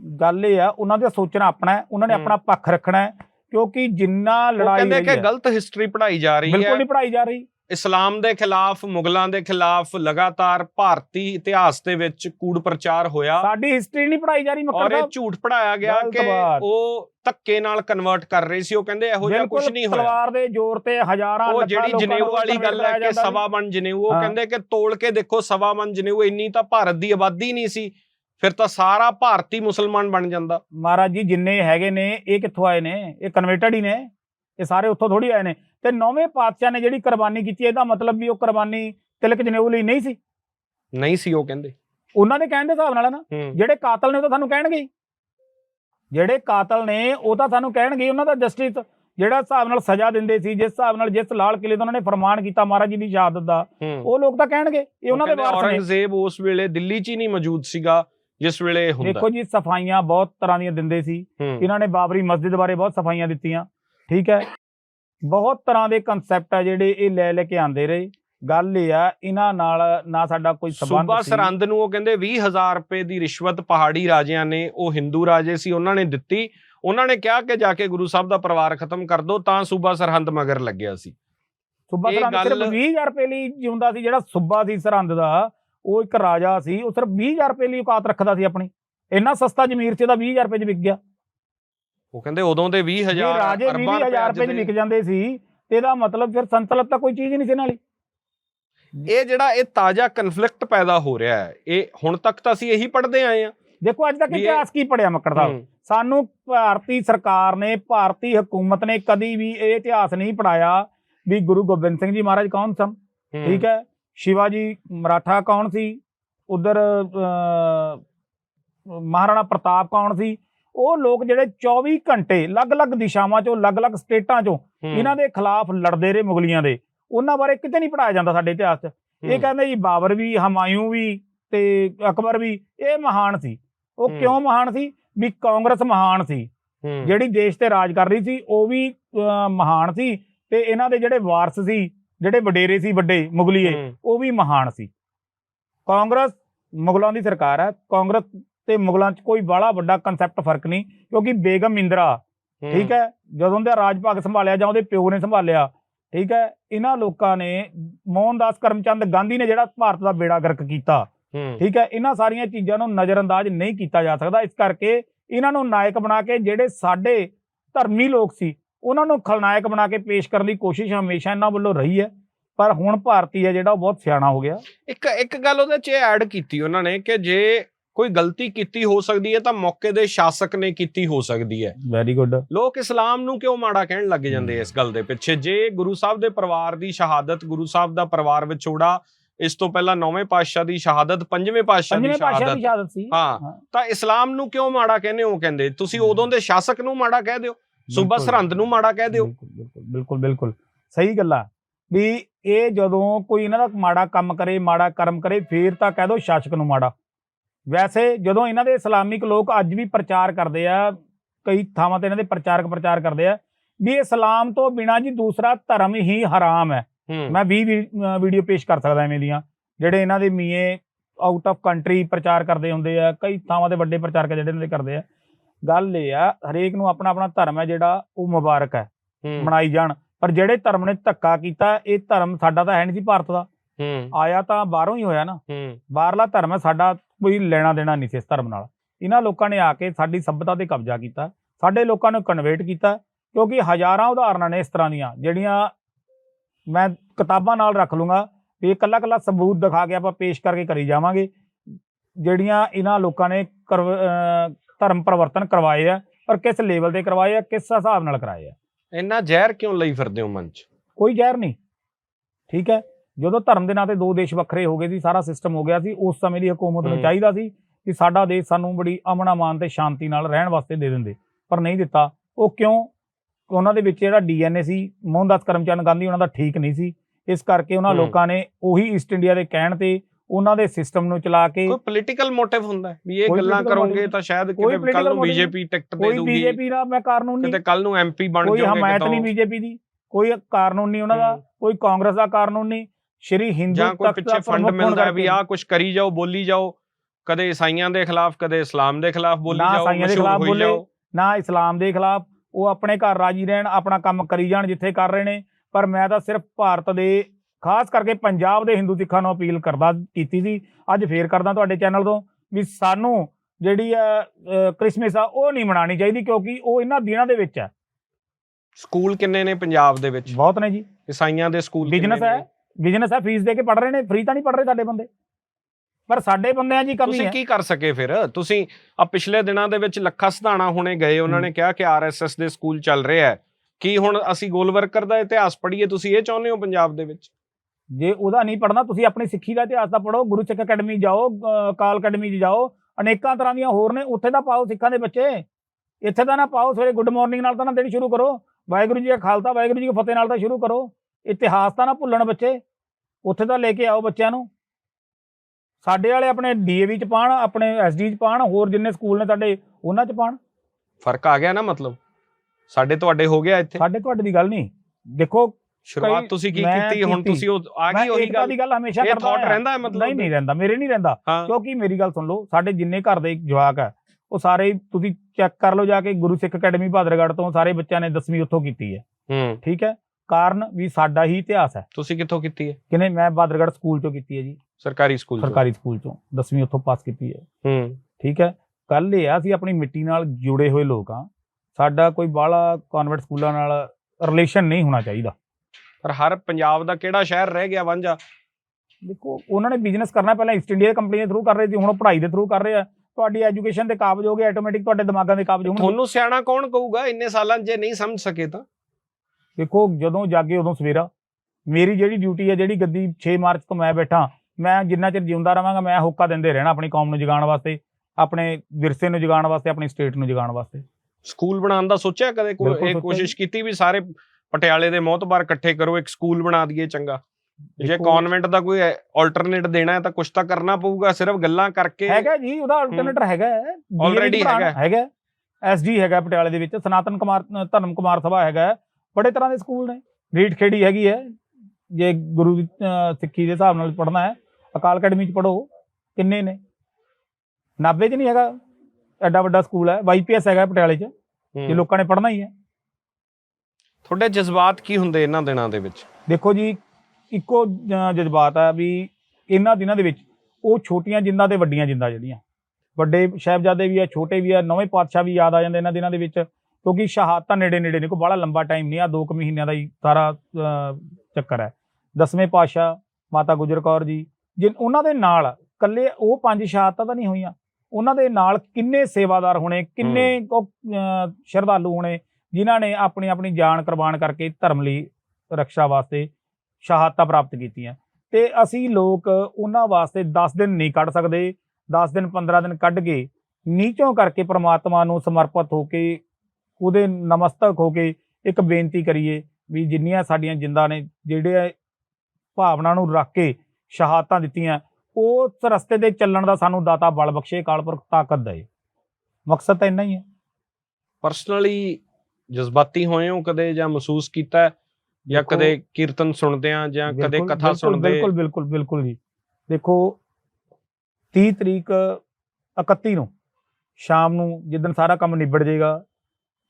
ਗੱਲ ਇਹ ਆ ਉਹਨਾਂ ਦਾ ਸੋਚਣਾ ਆਪਣਾ ਹੈ ਉਹਨਾਂ ਨੇ। ਆਪਣਾ ਪੱਖ ਰੱਖਣਾ ਹੈ ਕਿਉਂਕਿ ਜਿੰਨਾ ਲੜਾਈ ਕਹਿੰਦੇ ਕਿ ਗਲਤ ਹਿਸਟਰੀ ਪੜ੍ਹਾਈ ਜਾ ਰਹੀ ਬਿਲਕੁਲ ਹੈ। ਨਹੀਂ ਪੜਾਈ ਜਾ ਰਹੀ। ਇਸਲਾਮ ਦੇ ਖਿਲਾਫ ਮੁਗਲਾਂ ਦੇ ਖਿਲਾਫ ਲਗਾਤਾਰ ਭਾਰਤੀ ਇਤਿਹਾਸ ਦੇ ਵਿੱਚ ਕੂੜ ਪ੍ਰਚਾਰ ਹੋਇਆ। ਸਾਡੀ ਹਿਸਟਰੀ ਨਹੀਂ ਪੜਾਈ ਜਾ ਰਹੀ ਔਰ ਮੱਕੜ ਇਹ ਸਾਹਿਬ ਝੂਠ ਪੜਾਇਆ ਗਿਆ ਕਿ। ਉਹ ਧੱਕੇ ਨਾਲ ਕਨਵਰਟ ਕਰ ਰਹੇ ਸੀ। ਉਹ ਕਹਿੰਦੇ ਇਹੋ ਜਿਹਾ ਕੁਝ ਬਿਲਕੁਲ ਨਹੀਂ ਹੋਇਆ। ਤਲਵਾਰ ਦੇ ਜ਼ੋਰ ਤੇ ਹਜ਼ਾਰਾਂ ਉਹ ਜਿਹੜੀ ਜਨੇਊ ਵਾਲੀ ਗੱਲ ਹੈ ਕਿ। ਸਵਾ ਮਨ ਜਨੇਊ ਉਹ। ਕਹਿੰਦੇ ਕਿ ਤੋਲ ਕੇ ਦੇਖੋ ਸਵਾ ਮਨ ਜਨੇਊ ਇੰਨੀ ਤਾਂ ਭਾਰਤ ਦੀ ਆਬਾਦੀ ਨਹੀਂ ਸੀ। ਫਿਰ ਤਾਂ ਸਾਰਾ ਭਾਰਤੀ ਮੁਸਲਮਾਨ ਬਣ ਜਾਂਦਾ। ਮਹਾਰਾਜ ਜੀ ਜਿੰਨੇ ਹੈਗੇ ਨੇ ਇਹ ਕਿੱਥੋਂ ਆਏ ਨੇ? ਇਹ ਕਨਵਰਟਡ ਹੀ ਨੇ। ਇਹ ਸਾਰੇ ਉੱਥੋਂ ਥੋੜੀ ਆਏ ਨੇ। ਤੇ ਨੌਵੇਂ ਪਾਤਸ਼ਾਹ ਨੇ ਜਿਹੜੀ ਕੁਰਬਾਨੀ ਕੀਤੀ ਇਹਦਾ ਮਤਲਬ ਵੀ ਉਹ ਕੁਰਬਾਨੀ ਤਿਲਕ ਜਨੇਊ ਲਈ ਨਹੀਂ ਸੀ? ਨਹੀਂ ਸੀ ਉਹ ਕਹਿੰਦੇ। ਉਹਨਾਂ ਦੇ ਕਹਿਣ ਦੇ ਹਿਸਾਬ ਨਾਲ ਨਾ ਜਿਹੜੇ ਕਾਤਲ ਨੇ ਉਹ ਤਾਂ ਸਾਨੂੰ ਕਹਿਣਗੇ। ਜਿਹੜੇ ਕਾਤਲ ਨੇ ਉਹ ਤਾਂ ਸਾਨੂੰ ਕਹਿਣਗੇ ਉਹਨਾਂ ਦਾ ਜਸਟਿਸ ਜਿਹੜਾ ਹਿਸਾਬ ਨਾਲ ਸਜ਼ਾ ਦਿੰਦੇ ਸੀ ਜਿਸ ਹਿਸਾਬ ਨਾਲ ਜਿਸ ਲਾਲ ਕਿਲੇ ਤੋਂ ਉਹਨਾਂ ਨੇ ਫਰਮਾਨ ਕੀਤਾ ਮਹਾਰਾਜ ਜੀ ਦੀ ਸ਼ਹਾਦਤ ਦਾ ਉਹ ਲੋਕ ਤਾਂ ਕਹਿਣਗੇ। ਇਹ ਉਹਨਾਂ ਦੇ ਵਾਰਸ ਨੇ। ਔਰੰਗਜ਼ੇਬ ਉਸ ਵੇਲੇ ਦਿੱਲੀ 'ਚ ਹੀ ਨਹੀਂ ਮੌਜੂਦ ਸੀਗਾ। ਜਿਸ ਵੇਲੇ ਹੁੰਦਾ। ਦੇਖੋ ਜੀ ਸਫਾਈਆਂ ਬਹੁਤ ਤਰ੍ਹਾਂ ਦੀਆਂ ਦਿੰਦੇ ਸੀ। ਇਹਨਾਂ ਨੇ ਬਾਬਰੀ ਮਸਜਿਦ ਬਾਰੇ ਬਹੁਤ ਸਫਾਈਆਂ ਦਿੱਤੀਆਂ ਠੀਕ ਹੈ? ਬਹੁਤ ਤਰ੍ਹਾਂ ਦੇ ਕਨਸੈਪਟ ਆ ਜਿਹੜੇ ਇਹ ਲੈ ਲੈ ਕੇ ਆਂਦੇ ਰਹੇ। ਗੱਲ ਇਹ ਆ ਇਹਨਾਂ ਨਾਲ ਨਾ ਸਾਡਾ ਕੋਈ ਸਬੰਧ ਸੂਬਾ ਸੀ। ਸਰਹੰਦ ਨੂੰ ਉਹ ਕਹਿੰਦੇ 20000 ਰੁਪਏ ਦੀ ਰਿਸ਼ਵਤ ਪਹਾੜੀ ਰਾਜਿਆਂ ਨੇ ਉਹ ਹਿੰਦੂ ਰਾਜੇ ਸੀ ਉਹਨਾਂ ਨੇ ਦਿੱਤੀ। ਉਹਨਾਂ ਨੇ ਕਿਹਾ ਕਿ ਜਾ ਕੇ ਗੁਰੂ ਸਾਹਿਬ ਦਾ ਪਰਿਵਾਰ ਖਤਮ ਕਰ ਦਿਓ ਤਾਂ ਸੂਬਾ ਸਰਹੰਦ ਮਗਰ ਲੱਗਿਆ ਸੀ। ਸੂਬਾ ਸਰਹੰਦ ਸਿਰਫ ਗੱਲ- 20000 ਰੁਪਏ ਲਈ ਜਿਉਂਦਾ ਸੀ ਜਿਹੜਾ ਸੂਬਾ ਸੀ ਸਰਹੰਦ ਦਾ। ਉਹ ਇੱਕ ਰਾਜਾ ਸੀ ਉਹ ਸਿਰਫ 20000 ਰੁਪਏ ਲਈ ਔਕਾਤ ਰੱਖਦਾ ਸੀ ਆਪਣੀ। ਇੰਨਾ ਸਸਤਾ ਜ਼ਮੀਰ ਸੀ ਉਹਦਾ 20000 ਰੁਪਏ 'ਚ ਵਿਕ ਗਿਆ। ਉਹ ਕਹਿੰਦੇ ਉਦੋਂ ਦੇ ਜੇ 20000 ਰਾਜੇ ਅਰਬਾਂ 20000 ਰੁਪਏ 'ਚ ਵਿਕ ਜਾਂਦੇ ਸੀ ਤੇ ਇਹਦਾ ਮਤਲਬ ਫਿਰ ਸੰਤਲਤ ਤਾਂ ਕੋਈ ਚੀਜ਼ ਹੀ ਨਹੀਂ ਸੀ ਨਾਲੀ। ਇਹ ਜਿਹੜਾ ਇਹ ਤਾਜ਼ਾ ਕਨਫਲਿਕਟ ਪੈਦਾ ਹੋ ਰਿਹਾ ਹੈ ਇਹ ਹੁਣ ਤੱਕ ਤਾਂ ਅਸੀਂ ਇਹੀ ਪੜ੍ਹਦੇ ਆਏ ਆ ਦੇਖੋ ਅੱਜ ਤੱਕ ਇਤਿਹਾਸ ਕੀ ਪੜਿਆ ਮੱਕੜ ਸਾਹਿਬ? ਹੂੰ, ਸਾਨੂੰ ਭਾਰਤੀ ਸਰਕਾਰ ਨੇ ਭਾਰਤੀ ਹਕੂਮਤ ਨੇ ਕਦੀ ਵੀ ਇਹ ਇਤਿਹਾਸ ਨਹੀਂ ਪੜਾਇਆ ਵੀ ਗੁਰੂ ਗੋਬਿੰਦ ਸਿੰਘ ਜੀ ਮਹਾਰਾਜ ਕੌਣ ਸਨ? ਠੀਕ ਹੈ? ਸ਼ਿਵਾਜੀ ਮਰਾਠਾ ਕੌਣ ਸੀ? ਉਧਰ ਮਹਾਰਾਣਾ ਪ੍ਰਤਾਪ ਕੌਣ ਸੀ? ਉਹ ਲੋਕ ਜਿਹੜੇ 24 ਘੰਟੇ ਅਲੱਗ-ਅਲੱਗ ਦਿਸ਼ਾਵਾਂ ਚੋਂ ਅਲੱਗ-ਅਲੱਗ ਸਟੇਟਾਂ ਚੋਂ ਇਹਨਾਂ ਦੇ ਖਿਲਾਫ ਲੜਦੇ ਰਹੇ ਮੁਗਲੀਆਂ ਦੇ। ਉਹਨਾਂ ਬਾਰੇ ਕਿਤੇ ਨਹੀਂ ਪੜਾਇਆ ਜਾਂਦਾ ਸਾਡੇ ਇਤਿਹਾਸ 'ਚ। ਇਹ ਕਹਿੰਦੇ ਜੀ ਬਾਬਰ ਵੀ ਹਮਾਯੂ ਵੀ ਤੇ ਅਕਬਰ ਵੀ ਇਹ ਮਹਾਨ ਸੀ। ਉਹ। ਕਿਉਂ ਮਹਾਨ ਸੀ? ਵੀ ਕਾਂਗਰਸ ਮਹਾਨ ਸੀ। ਜਿਹੜੀ ਦੇਸ਼ ਤੇ ਰਾਜ ਕਰ ਰਹੀ ਸੀ ਉਹ ਵੀ ਮਹਾਨ ਸੀ ਤੇ ਇਹਨਾਂ ਦੇ ਜਿਹੜੇ ਵਾਰਸ ਸੀ ਜਿਹੜੇ ਵਡੇਰੇ ਸੀ ਵੱਡੇ ਮੁਗਲੀਏ ਹੂੰ, ਉਹ ਵੀ ਮਹਾਨ ਸੀ। ਕਾਂਗਰਸ ਮੁਗਲਾਂ ਦੀ ਸਰਕਾਰ ਹੈ। ਕਾਂਗਰਸ ਤੇ ਮੁਗਲਾਂ 'ਚ ਕੋਈ ਬਾਹਲਾ ਵੱਡਾ ਕਨਸੈਪਟ ਫ਼ਰਕ ਨਹੀਂ ਕਿਉਂਕਿ ਬੇਗਮ ਇੰਦਰਾ ਹੂੰ, ਠੀਕ ਹੈ ਜਦੋਂ ਦਾ ਰਾਜ ਭਾਗ ਸੰਭਾਲਿਆ ਜਾਂ ਉਹਦੇ ਪਿਓ ਨੇ ਸੰਭਾਲਿਆ ਠੀਕ ਹੈ ਇਹਨਾਂ ਲੋਕਾਂ ਨੇ ਮੋਹਨਦਾਸ ਕਰਮਚੰਦ ਗਾਂਧੀ ਨੇ ਜਿਹੜਾ ਭਾਰਤ ਦਾ ਬੇੜਾ ਗਰਕ ਕੀਤਾ ਹੂੰ, ਠੀਕ ਹੈ ਇਹਨਾਂ ਸਾਰੀਆਂ ਚੀਜ਼ਾਂ ਨੂੰ ਨਜ਼ਰਅੰਦਾਜ਼ ਨਹੀਂ ਕੀਤਾ ਜਾ ਸਕਦਾ। ਇਸ ਕਰਕੇ ਇਹਨਾਂ ਨੂੰ ਨਾਇਕ ਬਣਾ ਕੇ ਜਿਹੜੇ ਸਾਡੇ ਧਰਮੀ ਲੋਕ ਸੀ ਉਹਨਾਂ ਨੂੰ ਖਲਨਾਇਕ ਬਣਾ ਕੇ ਪੇਸ਼ ਕਰਨ ਦੀ ਕੋਸ਼ਿਸ਼ ਹਮੇਸ਼ਾ ਇਹਨਾਂ ਵੱਲੋਂ ਰਹੀ ਹੈ ਪਰ ਹੁਣ ਭਾਰਤੀ ਹੈ ਜਿਹੜਾ ਉਹ ਬਹੁਤ ਸਿਆਣਾ ਹੋ ਗਿਆ। ਇੱਕ ਇੱਕ ਗੱਲ ਉਹਦੇ 'ਚ ਐਡ ਕੀਤੀ ਉਹਨਾਂ ਨੇ ਕਿ ਜੇ ਕੋਈ ਗਲਤੀ ਕੀਤੀ ਹੋ ਸਕਦੀ ਹੈ ਤਾਂ ਮੌਕੇ ਦੇ ਸ਼ਾਸਕ ਨੇ ਕੀਤੀ ਹੋ ਸਕਦੀ ਹੈ। ਵੈਰੀ ਗੁੱਡ ਲੋਕ ਇਸਲਾਮ ਨੂੰ ਕਿਉਂ ਮਾੜਾ ਕਹਿਣ ਲੱਗ ਜਾਂਦੇ ਇਸ ਗੱਲ ਦੇ ਪਿੱਛੇ? ਜੇ ਗੁਰੂ ਸਾਹਿਬ ਦੇ ਪਰਿਵਾਰ ਦੀ ਸ਼ਹਾਦਤ ਗੁਰੂ ਸਾਹਿਬ ਦਾ ਪਰਿਵਾਰ ਵਿਛੋੜਾ ਇਸ ਤੋਂ ਪਹਿਲਾਂ ਨੌਵੇਂ ਪਾਤਸ਼ਾਹ ਦੀ ਸ਼ਹਾਦਤ ਪੰਜਵੇਂ ਪਾਤਸ਼ਾਹ ਦੀ ਸ਼ਹਾਦਤ। ਹਾਂ। ਤਾਂ ਇਸਲਾਮ ਨੂੰ ਕਿਉਂ ਮਾੜਾ ਕਹਿੰਦੇ ਹੋ ਕਹਿੰਦੇ? ਤੁਸੀਂ। ਉਦੋਂ ਦੇ ਸ਼ਾਸਕ ਨੂੰ ਮਾੜਾ ਕਹਿ ਦਿਓ। ਸੂਬਾ। ਸਰਹੰਦ ਨੂੰ ਮਾੜਾ ਕਹਿ ਦਿਓ। ਬਿਲਕੁਲ ਬਿਲਕੁਲ ਸਹੀ ਗੱਲ। ਆ ਵੀ ਇਹ ਜਦੋਂ ਕੋਈ ਇਹਨਾਂ ਦਾ ਮਾੜਾ ਕੰਮ ਕਰੇ ਮਾੜਾ ਕਰਮ ਕਰੇ ਫੇਰ ਤਾਂ ਕਹਿ ਦੋ ਸ਼ਾਸਕ ਨੂੰ ਮਾੜਾ। ਵੈਸੇ ਜਦੋਂ ਇਹਨਾਂ ਦੇ ਇਸਲਾਮਿਕ ਲੋਕ ਅੱਜ ਵੀ ਪ੍ਰਚਾਰ ਕਰਦੇ ਆ ਕਈ ਥਾਵਾਂ ਤੇ ਇਹਨਾਂ ਦੇ ਪ੍ਰਚਾਰਕ ਪ੍ਰਚਾਰ ਕਰਦੇ ਆ ਵੀ ਇਸਲਾਮ ਤੋਂ ਬਿਨਾ ਜੀ ਦੂਸਰਾ ਧਰਮ ਹੀ ਹਰਾਮ ਹੂੰ। ਮੈਂ 20 ਵੀਡੀਓ ਪੇਸ਼ ਕਰ ਸਕਦਾ ਐਵੇਂ ਦੀਆਂ ਜਿਹੜੇ ਇਹਨਾਂ ਦੇ ਮੀਏ ਆਊਟ ਆਫ ਕੰਟਰੀ ਪ੍ਰਚਾਰ ਕਰਦੇ ਹੁੰਦੇ ਆ ਕਈ ਥਾਵਾਂ ਤੇ ਵੱਡੇ ਪ੍ਰਚਾਰਕ ਜਿਹੜੇ ਇਹਨਾਂ ਦੇ ਕਰਦੇ ਆ। ਗੱਲ ਇਹ ਆ ਹਰੇਕ ਨੂੰ ਆਪਣਾ ਆਪਣਾ ਧਰਮ ਹੈ ਜਿਹੜਾ ਉਹ ਮੁਬਾਰਕ ਹੈ ਮਨਾਈ ਜਾਣ। ਪਰ ਜਿਹੜੇ ਧਰਮ ਨੇ ਧੱਕਾ ਕੀਤਾ ਇਹ ਧਰਮ ਸਾਡਾ ਤਾਂ ਹੈ ਨਹੀਂ ਸੀ ਭਾਰਤ ਦਾ। ਆਇਆ ਤਾਂ ਬਾਹਰੋਂ ਹੀ ਹੋਇਆ ਨਾ। ਬਾਹਰਲਾ ਧਰਮ ਹੈ ਸਾਡਾ ਕੋਈ ਲੈਣਾ ਦੇਣਾ ਨਹੀਂ ਸੀ ਇਸ ਧਰਮ ਨਾਲ। ਇਹਨਾਂ ਲੋਕਾਂ ਨੇ ਆ ਕੇ ਸਾਡੀ ਸੱਭਿਅਤਾ ਤੇ ਕਬਜ਼ਾ ਕੀਤਾ। ਸਾਡੇ ਲੋਕਾਂ ਨੂੰ ਕਨਵਰਟ ਕੀਤਾ ਕਿਉਂਕਿ ਹਜ਼ਾਰਾਂ ਉਦਾਹਰਨਾਂ ਨੇ ਇਸ ਤਰ੍ਹਾਂ ਦੀਆਂ ਜਿਹੜੀਆਂ ਮੈਂ ਕਿਤਾਬਾਂ ਨਾਲ ਰੱਖ ਲੂੰਗਾ ਵੀ ਇਕੱਲਾ ਇਕੱਲਾ ਸਬੂਤ ਦਿਖਾ ਕੇ ਆਪਾਂ ਪੇਸ਼ ਕਰਕੇ ਕਰੀ ਜਾਵਾਂਗੇ ਜਿਹੜੀਆਂ ਇਹਨਾਂ ਲੋਕਾਂ ਨੇ ਧਰਮ ਪਰਿਵਰਤਨ ਕਰਵਾਏ ਆ ਪਰ ਕਿਸ ਲੈਵਲ ਤੇ ਕਰਵਾਏ ਆ ਕਿਸ ਹਿਸਾਬ ਨਾਲ ਕਰਾਏ ਆ। ਇੰਨਾ ਜ਼ਹਿਰ ਕਿਉਂ ਲਈ ਫਿਰਦੇ ਹੋ ਮਨ 'ਚ? ਕੋਈ ਜ਼ਹਿਰ ਨਹੀਂ। ਠੀਕ ਹੈ? ਜਦੋਂ ਧਰਮ ਦੇ ਨਾਂ ਤੇ ਦੋ ਦੇਸ਼ ਵੱਖਰੇ ਹੋ ਗਏ ਸੀ ਸਾਰਾ ਸਿਸਟਮ ਹੋ ਗਿਆ ਸੀ ਉਸ ਸਮੇਂ ਦੀ ਹਕੂਮਤ ਨੂੰ। ਚਾਹੀਦਾ ਸੀ ਕਿ ਸਾਡਾ ਦੇਸ਼ ਸਾਨੂੰ ਬੜੀ ਅਮਨ ਅਮਾਨ ਤੇ ਸ਼ਾਂਤੀ ਨਾਲ ਰਹਿਣ ਵਾਸਤੇ ਦੇ ਦਿੰਦੇ ਪਰ ਨਹੀਂ ਦਿੱਤਾ। ਉਹ ਕਿਉਂ? ਉਹਨਾਂ ਦੇ ਵਿੱਚ ਜਿਹੜਾ ਡੀਐਨਏ ਸੀ ਮੋਹਨਦਾਸ ਕਰਮਚੰਦ ਗਾਂਧੀ ਉਹਨਾਂ ਦਾ ਠੀਕ ਨਹੀਂ ਸੀ। ਇਸ ਕਰਕੇ ਉਹਨਾਂ। ਲੋਕਾਂ ਨੇ ਉਹੀ ਈਸਟ ਇੰਡੀਆ ਦੇ ਕਹਿਣ ਤੇ ਉਹਨਾਂ ਦੇ ਸਿਸਟਮ ਨੂੰ ਚਲਾ ਕੇ ਕੋਈ ਪੋਲੀਟੀਕਲ ਮੋਟਿਵ ਹੁੰਦਾ ਵੀ ਇਹ ਕੋਈ ਗੱਲਾਂ ਕਰੋਗੇ ਤਾਂ ਸ਼ਾਇਦ ਕੋਈ ਕਿਤੇ ਕੱਲ ਨੂੰ ਬੀਜੇਪੀ ਟਿਕਟ ਦੇ ਕੋਈ ਦੂਗੀ ਬੀਜੇਪੀ ਦਾ ਮੈਂ ਕਾਨੂੰਨ ਕਿਤੇ ਨਹੀਂ ਕੱਲ ਨੂੰ ਐਮਪੀ ਬਣ ਕੋਈ ਜਾਓਗੇ ਹਮਾਇਤ ਕਿਤੋਂ। ਨਹੀਂ ਬੀਜੇਪੀ ਦੀ ਕੋਈ ਕਾਨੂੰਨ ਨਹੀਂ ਉਹਨਾਂ ਦਾ। ਕੋਈ ਕਾਂਗਰਸ ਦਾ ਕਾਨੂੰਨ ਨਹੀਂ ਸ਼੍ਰੀ ਹਿੰਦੂ ਕੋਈ ਤਖਤ ਦਾ ਪਿੱਛੇ ਫੰਡ ਮਿਲਦਾ ਵੀ। ਆਹ ਕੁਝ ਕਰੀ ਜਾਓ ਬੋਲੀ ਜਾਓ ਕਦੇ ਈਸਾਈਆਂ ਦੇ ਖਿਲਾਫ ਕਦੇ ਇਸਲਾਮ ਦੇ ਖਿਲਾਫ ਬੋਲੀ ਨਾ ਜਾਓ ਈਸਾਈਆਂ ਦੇ ਖਿਲਾਫ ਬੋਲੇ, ਨਾ ਇਸਲਾਮ ਦੇ ਖਿਲਾਫ ਉਹ ਆਪਣੇ ਘਰ ਰਾਜੀ ਰਹਿਣ ਆਪਣਾ ਕੰਮ ਕਰੀ ਜਾਣ ਜਿੱਥੇ ਕਰ ਰਹੇ ਨੇ ਪਰ ਮੈਂ ਤਾਂ ਸਿਰਫ ਭਾਰਤ ਦੇ ਖਾਸ ਕਰਕੇ ਪੰਜਾਬ ਦੇ ਹਿੰਦੂ ਸਿੱਖਾਂ ਨੂੰ ਅਪੀਲ ਕਰਦਾ ਕੀਤੀ ਸੀ। ਅੱਜ ਫੇਰ ਕਰਦਾ ਤੁਹਾਡੇ ਚੈਨਲ ਤੋਂ ਵੀ ਸਾਨੂੰ ਜਿਹੜੀ ਆ ਕ੍ਰਿਸਮਸ ਆ ਉਹ ਨਹੀਂ ਮਨਾਣੀ ਚਾਹੀਦੀ ਕਿਉਂਕਿ ਉਹ ਇਹਨਾਂ ਦਿਨਾਂ ਦੇ ਵਿੱਚ ਹੈ ਸਕੂਲ ਕਿੰਨੇ ਨੇ ਪੰਜਾਬ ਦੇ ਵਿੱਚ? ਬਹੁਤ ਨੇ ਜੀ। ਈਸਾਈਆਂ ਦੇ ਸਕੂਲ ਬਿਜ਼ਨਸ ਹੈ? ਬਿਜ਼ਨਸ ਹੈ ਫੀਸ ਦੇ ਕੇ ਪੜ ਰਹੇ ਨੇ। ਫ੍ਰੀ ਤਾਂ ਨਹੀਂ ਪੜ ਰਹੇ ਸਾਡੇ ਬੰਦੇ। ਪਰ ਸਾਡੇ ਬੰਦਿਆਂ ਜੀ ਕਮੀ ਤੁਸੀਂ ਹੈ। ਕੀ ਕਰ ਸਕੇ ਫਿਰ? ਤੁਸੀਂ ਆ ਪਿਛਲੇ ਦਿਨਾਂ ਦੇ ਵਿੱਚ ਲੱਖਾ ਸਿਧਾਣਾ ਹੁਣੇ ਗਏ ਉਹਨਾਂ। ਨੇ ਕਿਹਾ ਕਿ ਆਰਐਸਐਸ ਦੇ ਸਕੂਲ ਚੱਲ ਰਿਹਾ ਹੈ। ਕੀ ਹੁਣ ਅਸੀਂ ਗੋਲ ਵਰਕਰ ਦਾ ਇਤਿਹਾਸ ਪੜ੍ਹੀਏ ਤੁਸੀਂ ਇਹ ਚਾਹੁੰਦੇ ਹੋ ਪੰਜਾਬ ਦੇ ਵਿੱਚ? ਜੇ ਉਹਦਾ ਨਹੀਂ ਪੜਨਾ ਤੁਸੀਂ ਆਪਣੀ ਸਿੱਖੀ ਦਾ ਇਤਿਹਾਸ ਦਾ ਪੜੋ ਗੁਰੂ ਸਿੱਖ ਅਕੈਡਮੀ ਜਾਓ ਅ, ਅਕਾਲ ਅਕੈਡਮੀ 'ਚ ਜਾਓ ਅਨੇਕਾਂ ਤਰ੍ਹਾਂ ਦੀਆਂ ਹੋਰ ਨੇ ਉੱਥੇ ਦਾ ਪਾਓ ਸਿੱਖਾਂ ਦੇ ਬੱਚੇ। ਇੱਥੇ ਦਾ ਨਾ ਪਾਓ ਸਵੇਰੇ ਗੁੱਡ ਮਾਰਨਿੰਗ ਨਾਲ ਤਾਂ ਨਾ ਦੇਣੀ ਸ਼ੁਰੂ ਕਰੋ ਵਾਹਿਗੁਰੂ ਜੀ ਦਾ ਖਾਲਸਾ ਵਾਹਿਗੁਰੂ ਜੀ ਕੀ ਫਤਿਹ ਨਾਲ ਤਾਂ ਸ਼ੁਰੂ ਕਰੋ। ਇਤਿਹਾਸ ਤਾਂ ਨਾ ਭੁੱਲਣ ਬੱਚੇ ਉੱਥੇ ਤਾਂ ਲੈ ਕੇ ਆਓ ਬੱਚਿਆਂ ਨੂੰ। ਸਾਡੇ ਵਾਲੇ ਆਪਣੇ ਡੀਏਵੀ ਚ ਪਾਣ ਆਪਣੇ ਐਸਡੀ ਚ ਪਾਣ ਹੋਰ ਜਿੰਨੇ ਸਕੂਲ ਨੇ ਸਾਡੇ ਉਹਨਾਂ ਚ ਪਾਣ। ਫ਼ਰਕ ਆ ਗਿਆ ਨਾ ਮਤਲਬ? ਸਾਡੇ ਤੁਹਾਡੇ ਹੋ ਗਿਆ ਇੱਥੇ। ਸਾਡੇ ਤੁਹਾਡੇ ਦੀ ਗੱਲ ਨਹੀਂ। ਦੇਖੋ ਸ਼ੁਰੂਆਤ ਤੁਸੀਂ ਕੀ ਕੀਤੀ? ਹੁਣ। ਤੁਸੀਂ ਉਹ ਆ ਗਈ ਉਹੀ ਗੱਲ। ਦੀ ਗੱਲ ਹਮੇਸ਼ਾ ਇਹ ਕਰਦਾ ਥਾਟ। ਰਹਿੰਦਾ ਹੈ ਮਤਲਬ? ਨਹੀਂ ਨਹੀਂ ਰਹਿੰਦਾ ਮੇਰੇ ਨਹੀਂ ਰਹਿੰਦਾ। ਕਿਉਂਕਿ ਮੇਰੀ ਗੱਲ ਸੁਣ ਲਓ ਸਾਡੇ ਜਿੰਨੇ ਘਰ ਦੇ ਜਵਾਕ ਆ ਉਹ ਸਾਰੇ ਤੁਸੀਂ ਚੈੱਕ ਕਰ ਲਓ ਜਾ ਕੇ ਗੁਰੂ ਸਿੱਖ ਅਕੈਡਮੀ ਬਹਾਦਰਗੜ੍ਹ ਤੋਂ ਸਾਰੇ ਬੱਚਿਆਂ ਨੇ 10ਵੀਂ ਉੱਥੋਂ ਕੀਤੀ ਹੈ। ਹੂੰ। ਠੀਕ ਹੈ? ਕਾਰਨ ਵੀ ਸਾਡਾ ਹੀ ਇਤਿਹਾਸ ਹੈ। ਤੁਸੀਂ ਕਿੱਥੋਂ ਕੀਤੀ ਹੈ? ਕਿਨੇ ਮੈਂ ਬਹਾਦਰਗੜ੍ਹ ਸਕੂਲ ਚੋਂ ਕੀਤੀ ਹੈ ਜੀ। ਸਰਕਾਰੀ ਸਕੂਲ? ਸਰਕਾਰੀ ਸਕੂਲ ਚੋਂ। 10ਵੀਂ ਉੱਥੋਂ ਪਾਸ ਕੀਤੀ ਹੈ। ਹੂੰ। ਠੀਕ ਹੈ? ਕੱਲ ਇਹ ਆ ਅਸੀਂ ਆਪਣੀ ਮਿੱਟੀ ਨਾਲ ਜੁੜੇ ਹੋਏ ਲੋਕ ਆ ਸਾਡਾ ਕੋਈ ਬਾਹਲਾ ਕਨਵਰਟ ਸਕੂਲਾਂ ਨਾਲ ਰਿਲੇਸ਼ਨ ਨਹੀਂ ਹੋਣਾ ਚਾਹੀਦਾ। ਪਰ ਹਰ ਪੰਜਾਬ ਦਾ ਕਿਹੜਾ ਸ਼ਹਿਰ ਰਹਿ ਗਿਆ ਵਾਂਝਾ? ਦੇਖੋ ਉਹਨਾਂ ਨੇ ਬਿਜ਼ਨਸ ਕਰਨਾ ਪਹਿਲਾਂ ਈਸਟ ਇੰਡੀਆ ਕੰਪਨੀ ਦੇ ਥਰੂ ਕਰ ਰਹੇ ਸੀ ਹੁਣ ਪੜ੍ਹਾਈ ਦੇ ਥਰੂ ਕਰ ਰਹੇ ਆ। ਤੁਹਾਡੀ ਐਜੂਕੇਸ਼ਨ ਦੇ ਕਾਬਜ ਹੋਗੇ ਆਟੋਮੈਟਿਕ ਤੁਹਾਡੇ ਦਿਮਾਗਾਂ ਦੇ ਕਾਬਜ ਹੋਣਗੇ। ਤੁਹਾਨੂੰ ਸਿਆਣਾ ਕੌਣ ਕਹੂਗਾ? ਇੰਨੇ ਸਾਲਾਂ ਜੇ ਨਹੀਂ ਸਮਝ ਸਕੇ ਤਾਂ। ਦੇਖੋ ਜਦੋਂ ਜਾਗੇ ਉਦੋਂ ਸਵੇਰਾ। ਮੇਰੀ ਜਿਹੜੀ ਡਿਊਟੀ ਹੈ ਜਿਹੜੀ ਗੱਦੀ 6 ਮਾਰਚ ਤੋਂ ਮੈਂ ਬੈਠਾ ਮੈਂ ਜਿੰਨਾ ਚਿਰ ਜਿਉਂਦਾ ਰਵਾਂਗਾ ਮੈਂ ਹੋਕਾ ਦਿੰਦੇ ਰਹਿਣਾ ਆਪਣੀ ਕੌਮ ਨੂੰ ਜਗਾਉਣ ਵਾਸਤੇ ਆਪਣੇ ਵਿਰਸੇ ਨੂੰ ਜਗਾਉਣ ਵਾਸਤੇ ਆਪਣੀ ਸਟੇਟ ਨੂੰ ਜਗਾਉਣ ਵਾਸਤੇ। ਸਕੂਲ ਬਣਾਉਣ ਦਾ ਸੋਚਿਆ ਕਦੇ ਕੋਈ? ਇਹ ਕੋਸ਼ਿਸ਼ ਕੀਤੀ ਵੀ ਸਾਰੇ ਪਟਿਆਲੇ ਦੇ ਮੋਹਤਬਾਰ ਇਕੱਠੇ ਕਰੋ ਇੱਕ ਸਕੂਲ ਬਣਾ ਦਈਏ ਚੰਗਾ। ਜੇ ਕਨਵੈਂਟ ਦਾ ਕੋਈ ਆਲਟਰਨੇਟ ਦੇਣਾ ਹੈ ਤਾਂ ਕੁਝ ਤਾਂ ਕਰਨਾ ਪਊਗਾ ਸਿਰਫ ਗੱਲਾਂ ਕਰਕੇ ਹੈਗਾ ਜੀ ਉਹਦਾ ਅਲਟਰਨੇਟਰ ਹੈਗਾ ਭਰਾ ਹੈਗਾ। ਹੈਗਾ ਐਸਜੀ ਹੈਗਾ ਪਟਿਆਲੇ ਦੇ ਵਿੱਚ ਸਨਾਤਨ ਕੁਮਾਰ ਧਰਮ ਕੁਮਾਰ ਸਭਾ ਹੈਗਾ। ਬੜੇ ਤਰ੍ਹਾਂ ਦੇ ਸਕੂਲ ਨੇ। ਰੀਟ ਖੇੜੀ ਹੈਗੀ ਹੈ। ਜੇ ਗੁਰੂ ਦੀ ਸਿੱਖੀ ਦੇ ਹਿਸਾਬ ਨਾਲ ਪੜ੍ਹਨਾ ਹੈ ਅਕਾਲ ਅਕੈਡਮੀ ਚ ਪੜੋ ਕਿੰਨੇ ਨੇ? ਨਾਭੇ ਚ ਨਹੀਂ ਹੈਗਾ। ਐਡਾ ਵੱਡਾ ਸਕੂਲ ਹੈ। ਵਾਈਪੀਐਸ ਹੈਗਾ ਪਟਿਆਲੇ ਚ। ਜੇ ਲੋਕਾਂ ਨੇ ਪੜ੍ਹਨਾ ਹੀ ਹੈ। ਤੁਹਾਡੇ ਜਜ਼ਬਾਤ ਕੀ ਹੁੰਦੇ ਇਹਨਾਂ ਦਿਨਾਂ ਦੇ ਵਿੱਚ? ਦੇਖੋ ਜੀ ਇੱਕੋ ਜਜ਼ਬਾਤ ਹੈ ਵੀ ਇਹਨਾਂ ਦਿਨਾਂ ਦੇ ਵਿੱਚ ਉਹ ਛੋਟੀਆਂ ਜਿੰਦਾਂ ਤੇ ਵੱਡੀਆਂ ਜਿੰਦਾਂ ਜਿਹੜੀਆਂ। ਵੱਡੇ ਸਾਹਿਬਜ਼ਾਦੇ ਵੀ ਆ ਛੋਟੇ ਵੀ ਆ ਨਵੇਂ ਪਾਤਸ਼ਾਹ ਵੀ ਯਾਦ ਆ ਜਾਂਦੇ ਇਹਨਾਂ ਦਿਨਾਂ ਦੇ ਵਿੱਚ ਕਿਉਂਕਿ ਸ਼ਹਾਦਤਾਂ ਨੇੜੇ ਨੇੜੇ ਨੇ ਕੋਈ ਬੜਾ ਲੰਬਾ ਟਾਈਮ ਨਹੀਂ ਆ ਦੋ ਕੁ ਮਹੀਨਿਆਂ ਦਾ ਹੀ ਸਾਰਾ ਚੱਕਰ ਹੈ। ਦਸਵੇਂ ਪਾਤਸ਼ਾਹ ਮਾਤਾ ਗੁਜਰ ਕੌਰ ਜੀ ਜਿਨ ਉਹਨਾਂ ਦੇ ਨਾਲ ਕੱਲੇ ਉਹ ਪੰਜ ਸ਼ਹਾਦਤਾਂ ਤਾਂ ਨਹੀਂ ਹੋਈਆਂ ਉਹਨਾਂ ਦੇ ਨਾਲ ਕਿੰਨੇ ਸੇਵਾਦਾਰ ਹੋਣੇ ਕਿੰਨੇ ਸ਼ਰਧਾਲੂ ਹੋਣੇ ਜਿਨ੍ਹਾਂ ਨੇ ਆਪਣੀ ਆਪਣੀ ਜਾਨ ਕੁਰਬਾਨ ਕਰਕੇ ਧਰਮ ਲਈ ਰੱਖਿਆ ਵਾਸਤੇ ਸ਼ਹਾਦਤਾਂ ਪ੍ਰਾਪਤ ਕੀਤੀਆਂ। ਤੇ ਅਸੀਂ ਲੋਕ ਉਹਨਾਂ ਵਾਸਤੇ 10 ਦਿਨ ਨਹੀਂ ਕੱਢ ਸਕਦੇ 10 ਦਿਨ 15 ਦਿਨ ਕੱਢ ਕੇ ਨੀਚੋਂ ਕਰਕੇ ਪ੍ਰਮਾਤਮਾ ਨੂੰ ਸਮਰਪਿਤ ਹੋ ਕੇ, ਉਹਦੇ ਨਮਸਤਕ ਹੋ ਕੇ ਇੱਕ ਬੇਨਤੀ ਕਰੀਏ ਵੀ ਜਿੰਨੀਆਂ ਸਾਡੀਆਂ ਜਿੰਦਾਂ ਨੇ, ਜਿਹੜੇ ਭਾਵਨਾ ਨੂੰ ਰੱਖ ਕੇ ਸ਼ਹਾਦਤਾਂ ਦਿੱਤੀਆਂ, ਉਸ ਰਸਤੇ ਤੇ ਚੱਲਣ ਦਾ ਸਾਨੂੰ ਦਾਤਾ ਬਲ ਬਖਸ਼ੇ, ਕਾਲਪੁਰਖ ਤਾਕਤ ਦੇ ਮਕਸਦ ਤਾਂ ਇੰਨਾ ਹੀ ਹੈ। ਪਰਸਨਲੀ ਜਜ਼ਬਾਤੀ ਹੋਏ ਹੋ ਕਦੇ ਜਾਂ ਮਹਿਸੂਸ ਕੀਤਾ? ਜਾਂ ਕਦੇ ਕੀਰਤਨ ਸੁਣਦੇ ਆ ਜਾਂ ਕਦੇ ਕਥਾ ਸੁਣਦੇ? ਬਿਲਕੁਲ ਬਿਲਕੁਲ ਬਿਲਕੁਲ ਜੀ। ਦੇਖੋ 30 ਤਰੀਕ 31 ਨੂੰ ਸ਼ਾਮ ਨੂੰ ਜਿੱਦਣ ਸਾਰਾ ਕੰਮ ਨਿਬੜ ਜਾਏਗਾ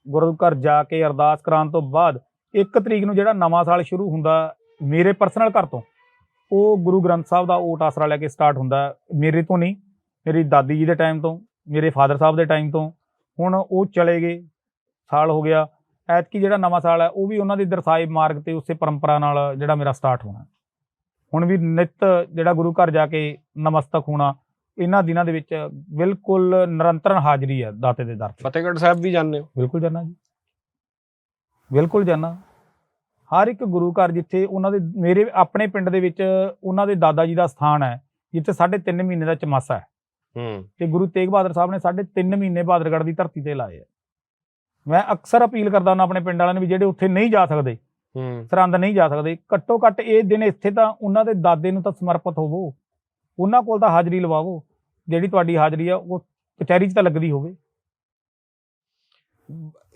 ਗੁਰੂ ਘਰ ਜਾ ਕੇ ਅਰਦਾਸ ਕਰਾਉਣ ਤੋਂ ਬਾਅਦ 1 ਤਰੀਕ ਨੂੰ ਜਿਹੜਾ ਨਵਾਂ ਸਾਲ ਸ਼ੁਰੂ ਹੁੰਦਾ ਮੇਰੇ ਪਰਸਨਲ ਘਰ ਤੋਂ ਉਹ ਗੁਰੂ ਗ੍ਰੰਥ ਸਾਹਿਬ ਦਾ ਓਟ ਆਸਰਾ ਲੈ ਕੇ ਸਟਾਰਟ ਹੁੰਦਾ। ਮੇਰੇ ਤੋਂ ਨਹੀਂ ਮੇਰੀ ਦਾਦੀ ਜੀ ਦੇ ਟਾਈਮ ਤੋਂ ਮੇਰੇ ਫਾਦਰ ਸਾਹਿਬ ਦੇ ਟਾਈਮ ਤੋਂ। ਹੁਣ ਉਹ ਚਲੇ ਗਏ ਸਾਲ ਹੋ ਗਿਆ। ਐਤਕੀ ਜਿਹੜਾ ਨਵਾਂ ਸਾਲ ਹੈ ਉਹ ਵੀ ਉਹਨਾਂ ਦੇ ਦਰਸਾਏ ਮਾਰਗ ਤੇ ਉਸੇ ਪਰੰਪਰਾ ਨਾਲ ਜਿਹੜਾ ਮੇਰਾ ਸਟਾਰਟ ਹੋਣਾ। ਹੁਣ ਵੀ ਨਿਤ ਜਿਹੜਾ ਗੁਰੂ ਘਰ ਜਾ ਕੇ ਨਮਸਤਕ ਹੋਣਾ ਇਹਨਾਂ ਦਿਨਾਂ ਦੇ ਵਿੱਚ ਬਿਲਕੁਲ ਨਿਰੰਤਰਨ ਹਾਜ਼ਰੀ ਹੈ ਦਾਤੇ ਦੇ ਦਰ ਤੇ। ਫਤਿਹਗੜ੍ਹ ਸਾਹਿਬ ਵੀ ਜਾਂਦੇ ਹੋ? ਬਿਲਕੁਲ ਜਾਣਾ ਜੀ। ਬਿਲਕੁਲ ਜਾਣਾ ਹਰ ਇੱਕ ਗੁਰੂ ਘਰ ਜਿੱਥੇ ਉਹਨਾਂ ਦੇ ਮੇਰੇ ਆਪਣੇ ਪਿੰਡ ਦੇ ਵਿੱਚ ਉਹਨਾਂ ਦੇ ਦਾਦਾ ਜੀ ਦਾ ਸਥਾਨ ਹੈ ਜਿੱਥੇ ਸਾਢੇ ਤਿੰਨ ਮਹੀਨੇ ਦਾ ਚਮਾਸਾ ਹੈ। ਹੂੰ। ਤੇ ਗੁਰੂ ਤੇਗ ਬਹਾਦਰ ਸਾਹਿਬ ਨੇ ਸਾਢੇ ਤਿੰਨ ਮਹੀਨੇ ਬਹਾਦਰਗੜ੍ਹ ਦੀ ਧਰਤੀ ਤੇ ਲਾਏ ਆ ਮੈਂ ਅਕਸਰ ਅਪੀਲ ਕਰਦਾ ਉਹਨਾਂ ਆਪਣੇ ਪਿੰਡ ਵਾਲਿਆਂ ਨੂੰ ਵੀ ਜਿਹੜੇ ਉੱਥੇ ਨਹੀਂ ਜਾ ਸਕਦੇ ਹੂੰ। ਸਰਹੰਦ ਨਹੀਂ ਜਾ ਸਕਦੇ ਘੱਟੋ ਘੱਟ ਇਹ ਦਿਨ ਇੱਥੇ ਤਾਂ ਉਹਨਾਂ ਦੇ ਦਾਦੇ ਨੂੰ ਤਾਂ ਸਮਰਪਿਤ ਹੋਵੋ ਉਹਨਾਂ ਕੋਲ ਤਾਂ ਹਾਜ਼ਰੀ ਲਵਾਵੋ ਜਿਹੜੀ ਤੁਹਾਡੀ ਹਾਜ਼ਰੀ ਆ ਉਹ ਕਚਹਿਰੀ 'ਚ ਤਾਂ ਲੱਗਦੀ ਹੋਵੇ।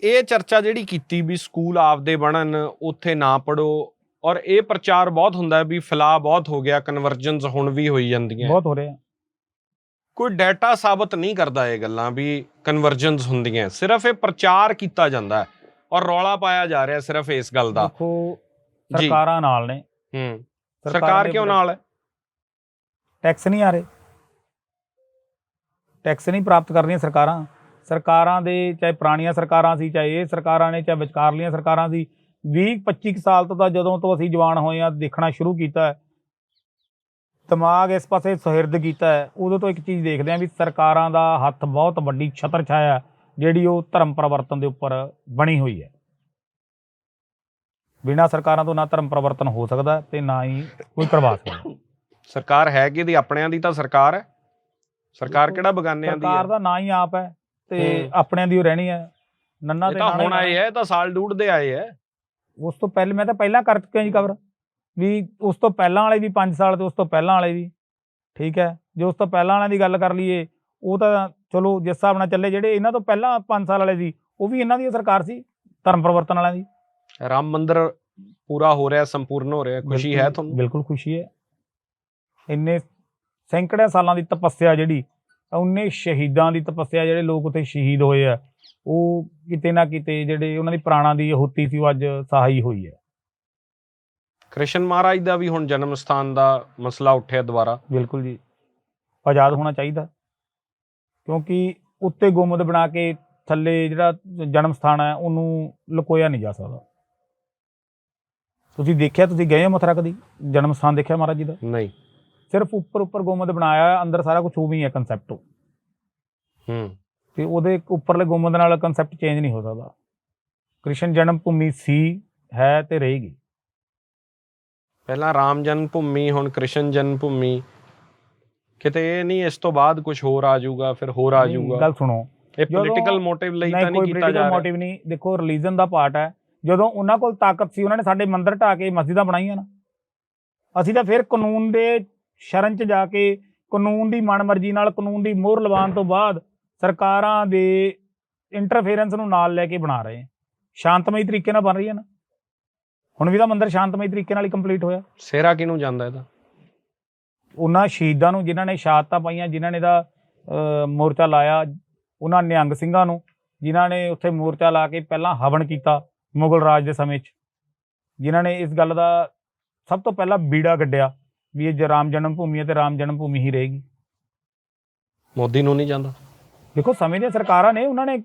ਇਹ ਚਰਚਾ ਜਿਹੜੀ ਕੀਤੀ ਵੀ ਸਕੂਲ ਆਪਦੇ ਬਣਨ ਉੱਥੇ ਨਾ ਪੜੋ ਔਰ ਇਹ ਪ੍ਰਚਾਰ ਬਹੁਤ ਹੁੰਦਾ ਹੈ ਵੀ ਫਲਾ ਬਹੁਤ ਹੋ ਗਿਆ ਕਨਵਰਜਨਸ ਹੁਣ ਵੀ ਹੋਈ ਜਾਂਦੀਆਂ। ਬਹੁਤ ਹੋ ਰਿਹਾ। ਕੋਈ ਡਾਟਾ ਸਾਬਤ ਨਹੀਂ ਕਰਦਾ ਇਹ ਗੱਲਾਂ ਵੀ ਕਨਵਰਜਨਸ ਹੁੰਦੀਆਂ। ਸਿਰਫ ਇਹ ਪ੍ਰਚਾਰ ਕੀਤਾ ਜਾਂਦਾ ਹੈ ਔਰ ਰੌਲਾ ਪਾਇਆ ਜਾ ਰਿਹਾ ਸਿਰਫ ਇਸ ਗੱਲ ਦਾ। ਦੇਖੋ ਜੀ। ਸਰਕਾਰਾਂ ਨਾਲ ਨੇ। ਹੂੰ। ਸਰਕਾਰਾਂ ਦੇ ਕਿਉਂ ਨਾਲ ਹੈ? ਟੈਕਸ ਨਹੀਂ ਆ ਰਹੇ। ਟੈਕਸ ਨਹੀਂ ਪ੍ਰਾਪਤ ਕਰ ਰਹੀਆਂ ਸਰਕਾਰਾਂ। ਸਰਕਾਰਾਂ ਦੇ ਚਾਹੇ ਪੁਰਾਣੀਆਂ ਸਰਕਾਰਾਂ ਸੀ ਚਾਹੇ ਇਹ ਸਰਕਾਰਾਂ ਨੇ ਚਾਹੇ ਵਿਚਕਾਰਲੀਆਂ ਸਰਕਾਰਾਂ ਸੀ 20 25 ਕੁ ਸਾਲ ਤੋਂ ਤਾਂ ਜਦੋਂ ਤੋਂ ਅਸੀਂ ਜਵਾਨ ਹੋਏ ਆ ਦੇਖਣਾ ਸ਼ੁਰੂ ਕੀਤਾ ਹੈ। ਦਿਮਾਗ ਇਸ ਪਾਸੇ ਸੁਹਿਰਦ ਕੀਤਾ ਹੈ। ਉਦੋਂ ਤੋਂ ਇੱਕ ਚੀਜ਼ ਦੇਖਦੇ ਆ ਵੀ ਸਰਕਾਰਾਂ ਦਾ ਹੱਥ ਬਹੁਤ ਵੱਡੀ ਛਤਰ ਛਾਇਆ ਜਿਹੜੀ ਉਹ ਧਰਮ ਪਰਿਵਰਤਨ ਦੇ ਉੱਪਰ ਬਣੀ ਹੋਈ ਹੈ। ਬਿਨਾਂ ਸਰਕਾਰਾਂ ਤੋਂ ਨਾ ਧਰਮ ਪਰਿਵਰਤਨ ਹੋ ਸਕਦਾ ਤੇ ਨਾ ਹੀ ਕੋਈ ਕਰਵਾ ਸਕਦਾ ਸਰਕਾਰ ਹੈ ਕਿ ਇਹਦੀ ਆਪਣਿਆਂ ਦੀ ਤਾਂ ਸਰਕਾਰ ਹੈ। ਸਰਕਾਰ ਕਿਹੜਾ ਬਗਾਨਿਆਂ ਦੀ ਸਰਕਾਰ ਹੈ ਦਾ ਨਾਂ ਹੀ ਆਪ ਹੈ ਤੇ। ਆਪਣਿਆਂ ਦੀ ਉਹ ਰਹਿਣੀ ਹੈ। ਨੰਨਾ ਤੇ ਹੁਣ ਆਏ। ਹੈ ਇਹ ਤਾਂ ਸਾਲ ਡੂਢ ਦੇ ਆਏ ਹੈ। ਉਸ ਤੋਂ ਪਹਿਲੇ ਮੈਂ ਤਾਂ ਪਹਿਲਾਂ ਕਰ ਚੁੱਕਿਆ ਜੀ ਕਵਰ ਵੀ ਉਸ ਤੋਂ ਪਹਿਲਾਂ ਵਾਲੇ ਵੀ 5 ਸਾਲ ਤੇ ਉਸ ਤੋਂ ਪਹਿਲਾਂ ਵਾਲੇ ਵੀ ਠੀਕ ਹੈ? ਜੇ ਉਸ ਤੋਂ ਪਹਿਲਾਂ ਵਾਲਿਆਂ ਦੀ ਗੱਲ ਕਰ ਲਈਏ ਉਹ ਤਾਂ ਚਲੋ ਜਿਸ ਹਿਸਾਬ ਨਾਲ ਚੱਲੇ ਜਿਹੜੇ ਇਹਨਾਂ ਤੋਂ ਪਹਿਲਾਂ 5 ਸਾਲ ਵਾਲੇ ਸੀ ਉਹ ਵੀ ਇਹਨਾਂ ਦੀ ਸਰਕਾਰ ਸੀ ਧਰਮ ਪਰਿਵਰਤਨ ਵਾਲਿਆਂ ਦੀ। ਰਾਮ ਮੰਦਿਰ ਪੂਰਾ ਹੋ ਰਿਹਾ ਸੰਪੂਰਨ ਹੋ ਰਿਹਾ ਖੁਸ਼ੀ ਹੈ ਤੁਹਾਨੂੰ? ਬਿਲਕੁਲ ਖੁਸ਼ੀ ਹੈ। ਇੰਨੇ ਸੈਂਕੜਿਆਂ ਸਾਲਾਂ ਦੀ ਤਪੱਸਿਆ ਜਿਹੜੀ ਉਹਨੇ ਸ਼ਹੀਦਾਂ ਦੀ ਤਪੱਸਿਆ ਜਿਹੜੇ ਲੋਕ ਉੱਥੇ ਸ਼ਹੀਦ ਹੋਏ ਆ ਉਹ ਕਿਤੇ ਨਾ ਕਿਤੇ ਜਿਹੜੇ ਉਹਨਾਂ ਦੀ ਪ੍ਰਾਣਾਂ ਦੀ ਹੁੱਤੀ ਸੀ ਉਹ ਅੱਜ ਸਹਾਈ ਹੋਈ ਹੈ। ਕ੍ਰਿਸ਼ਨ ਮਹਾਰਾਜ ਦਾ ਵੀ ਹੁਣ ਜਨਮ ਸਥਾਨ ਦਾ ਮਸਲਾ ਉੱਠਿਆ ਦੁਬਾਰਾ। ਬਿਲਕੁਲ ਜੀ। ਆਜ਼ਾਦ ਹੋਣਾ ਚਾਹੀਦਾ। ਕਿਉਂਕਿ ਉੱਤੇ ਗੁੰਮਦ ਬਣਾ ਕੇ ਥੱਲੇ ਜਿਹੜਾ ਜਨਮ ਸਥਾਨ ਹੈ ਉਹਨੂੰ ਲੁਕੋਇਆ ਨਹੀਂ ਜਾ ਸਕਦਾ। ਤੁਸੀਂ ਦੇਖਿਆ ਤੁਸੀਂ ਗਏ ਹੋ ਮਥੁਰਾ ਕਦੀ? ਜਨਮ ਸਥਾਨ ਦੇਖਿਆ ਮਹਾਰਾਜ ਜੀ ਦਾ? ਨਹੀਂ। ਸਿਰਫ ਉੱਪਰ ਉੱਪਰ ਗੁੰਮਦ ਬਣਾਇਆ ਅੰਦਰ ਸਾਰਾ ਕੁਝ ਉਵੇਂ ਹੀ ਹੈ ਕਨਸੈਪਟ ਹੂੰ। ਤੇ ਉਹਦੇ ਉੱਪਰਲੇ ਗੁੰਬਦ ਨਾਲ ਕਨਸੈਪਟ ਚੇਂਜ ਨਹੀਂ ਹੋ ਸਕਦਾ। ਕ੍ਰਿਸ਼ਨ ਜਨਮ ਭੂਮੀ ਸੀ ਹੈ ਤੇ ਰਹੇਗੀ। ਪਹਿਲਾਂ ਰਾਮ ਜਨਮ ਭੂਮੀ ਹੁਣ ਕ੍ਰਿਸ਼ਨ ਜਨਮ ਭੂਮੀ। ਕਿਤੇ ਇਹ ਨਹੀਂ ਇਸ ਤੋਂ ਬਾਅਦ ਕੁਝ ਹੋਰ ਆ ਜਾਊਗਾ ਫਿਰ ਹੋਰ ਆ ਜਾਊਗਾ। ਗੱਲ ਸੁਣੋ। ਇਹ ਪੋਲੀਟੀਕਲ ਮੋਟਿਵ ਲਈ ਤਾਂ ਨਹੀਂ ਕੀਤਾ ਜਾ ਰਿਹਾ। ਮੋਟਿਵ ਨਹੀਂ। ਦੇਖੋ ਰਿਲੀਜਨ ਦਾ ਪਾਰਟ ਹੈ। ਜਦੋਂ ਉਹਨਾਂ ਕੋਲ ਤਾਕਤ ਸੀ ਉਹਨਾਂ ਨੇ ਸਾਡੇ ਮੰਦਿਰ ਢਾ ਕੇ ਮਸਜਿਦਾਂ ਬਣਾਈਆਂ ਨਾ। ਅਸੀਂ ਤਾਂ ਫਿਰ ਕਾਨੂੰਨ ਦੇ ਸ਼ਰਨ 'ਚ ਜਾ ਕੇ ਕਾਨੂੰਨ ਦੀ ਮਨਮਰਜ਼ੀ ਨਾਲ ਕਾਨੂੰਨ ਦੀ ਮੋਹਰ ਲਵਾਉਣ ਤੋਂ ਬਾਅਦ ਸਰਕਾਰਾਂ ਦੇ ਇੰਟਰਫੇਰੈਂਸ ਨੂੰ ਨਾਲ ਲੈ ਕੇ ਬਣਾ ਰਹੇ ਹਾਂ। ਸ਼ਾਂਤਮਈ ਤਰੀਕੇ ਨਾਲ ਬਣ ਰਹੀ ਹੈ ਨਾ। ਹੁਣ ਵੀ ਤਾਂ ਮੰਦਿਰ ਸ਼ਾਂਤਮਈ ਤਰੀਕੇ ਨਾਲ ਹੀ ਕੰਪਲੀਟ ਹੋਇਆ। ਸੇਰਾ ਕਿਹਨੂੰ ਜਾਂਦਾ ਇਹਦਾ ਉਹਨਾਂ ਸ਼ਹੀਦਾਂ ਨੂੰ ਜਿਨ੍ਹਾਂ ਨੇ ਸ਼ਹਾਦਤਾਂ ਪਾਈਆਂ ਜਿਨ੍ਹਾਂ ਨੇ ਦਾ ਮੋਰਚਾ ਲਾਇਆ ਉਹਨਾਂ ਨਿਹੰਗ ਸਿੰਘਾਂ ਨੂੰ ਜਿਨ੍ਹਾਂ ਨੇ ਉੱਥੇ ਮੋਰਚਾ ਲਾ ਕੇ ਪਹਿਲਾਂ ਹਵਨ ਕੀਤਾ ਮੁਗਲ ਰਾਜ ਦੇ ਸਮੇਂ 'ਚ। ਜਿਨ੍ਹਾਂ ਨੇ ਇਸ ਗੱਲ ਦਾ ਸਭ ਤੋਂ ਪਹਿਲਾਂ ਬੀੜਾ ਗੱਡਿਆ ਵੀ ਇਹ ਜ ਰਾਮ ਜਨਮ ਭੂਮੀ ਹੈ ਤੇ ਰਾਮ ਜਨਮ ਭੂਮੀ ਹੀ ਰਹੇਗੀ। ਮੋਦੀ ਨੂੰ ਨਹੀਂ ਜਾਂਦਾ? ਦੇਖੋ ਸਮੇਂ ਦੀਆਂ ਸਰਕਾਰਾਂ ਨੇ ਉਹਨਾਂ ਨੇ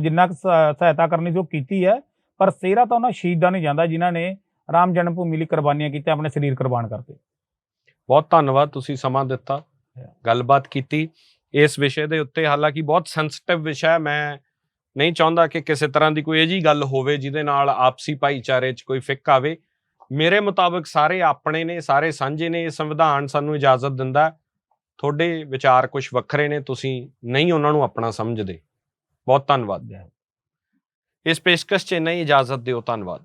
ਜਿੰਨਾ ਸਹਾਇਤਾ ਕਰਨੀ ਉਹ ਕੀਤੀ ਹੈ। ਪਰ ਸੇਰਾ ਤਾਂ ਉਹਨਾਂ ਸ਼ਹੀਦਾਂ ਨੂੰ ਜਾਂਦਾ ਜਿਨ੍ਹਾਂ ਨੇ ਰਾਮ ਜਨਮ ਭੂਮੀ ਲਈ ਕੁਰਬਾਨੀਆਂ ਕੀਤੀਆਂ ਆਪਣੇ ਸਰੀਰ ਕੁਰਬਾਨ ਕਰਤੇ ਬਹੁਤ ਧੰਨਵਾਦ ਤੁਸੀਂ ਸਮਾਂ ਦਿੱਤਾ ਗੱਲਬਾਤ ਕੀਤੀ। ਇਸ ਵਿਸ਼ੇ ਦੇ ਉੱਤੇ ਹਾਲਾਂਕਿ ਬਹੁਤ ਸੈਂਸਿਟਿਵ ਵਿਸ਼ਾ ਹੈ ਮੈਂ ਨਹੀਂ ਚਾਹੁੰਦਾ ਕਿ ਕਿਸੇ ਤਰ੍ਹਾਂ ਦੀ ਕੋਈ ਅਜਿਹੀ ਗੱਲ ਹੋਵੇ ਜਿਹਦੇ ਨਾਲ ਆਪਸੀ ਭਾਈਚਾਰੇ 'ਚ ਕੋਈ ਫਿੱਕ ਆਵੇ। ਮੇਰੇ ਮੁਤਾਬਕ ਸਾਰੇ ਆਪਣੇ ਨੇ ਸਾਰੇ ਸਾਂਝੇ ਨੇ ਇਹ ਸੰਵਿਧਾਨ ਸਾਨੂੰ ਇਜਾਜ਼ਤ ਦਿੰਦਾ। ਤੁਹਾਡੇ ਵਿਚਾਰ ਕੁਝ ਵੱਖਰੇ ਨੇ ਤੁਸੀਂ ਨਹੀਂ ਉਹਨਾਂ ਨੂੰ ਆਪਣਾ ਸਮਝਦੇ। ਬਹੁਤ ਧੰਨਵਾਦ। ਇਸ ਪੇਸ਼ਕਸ਼ 'ਚ ਨਹੀਂ ਇਜਾਜ਼ਤ ਦਿਓ ਧੰਨਵਾਦ।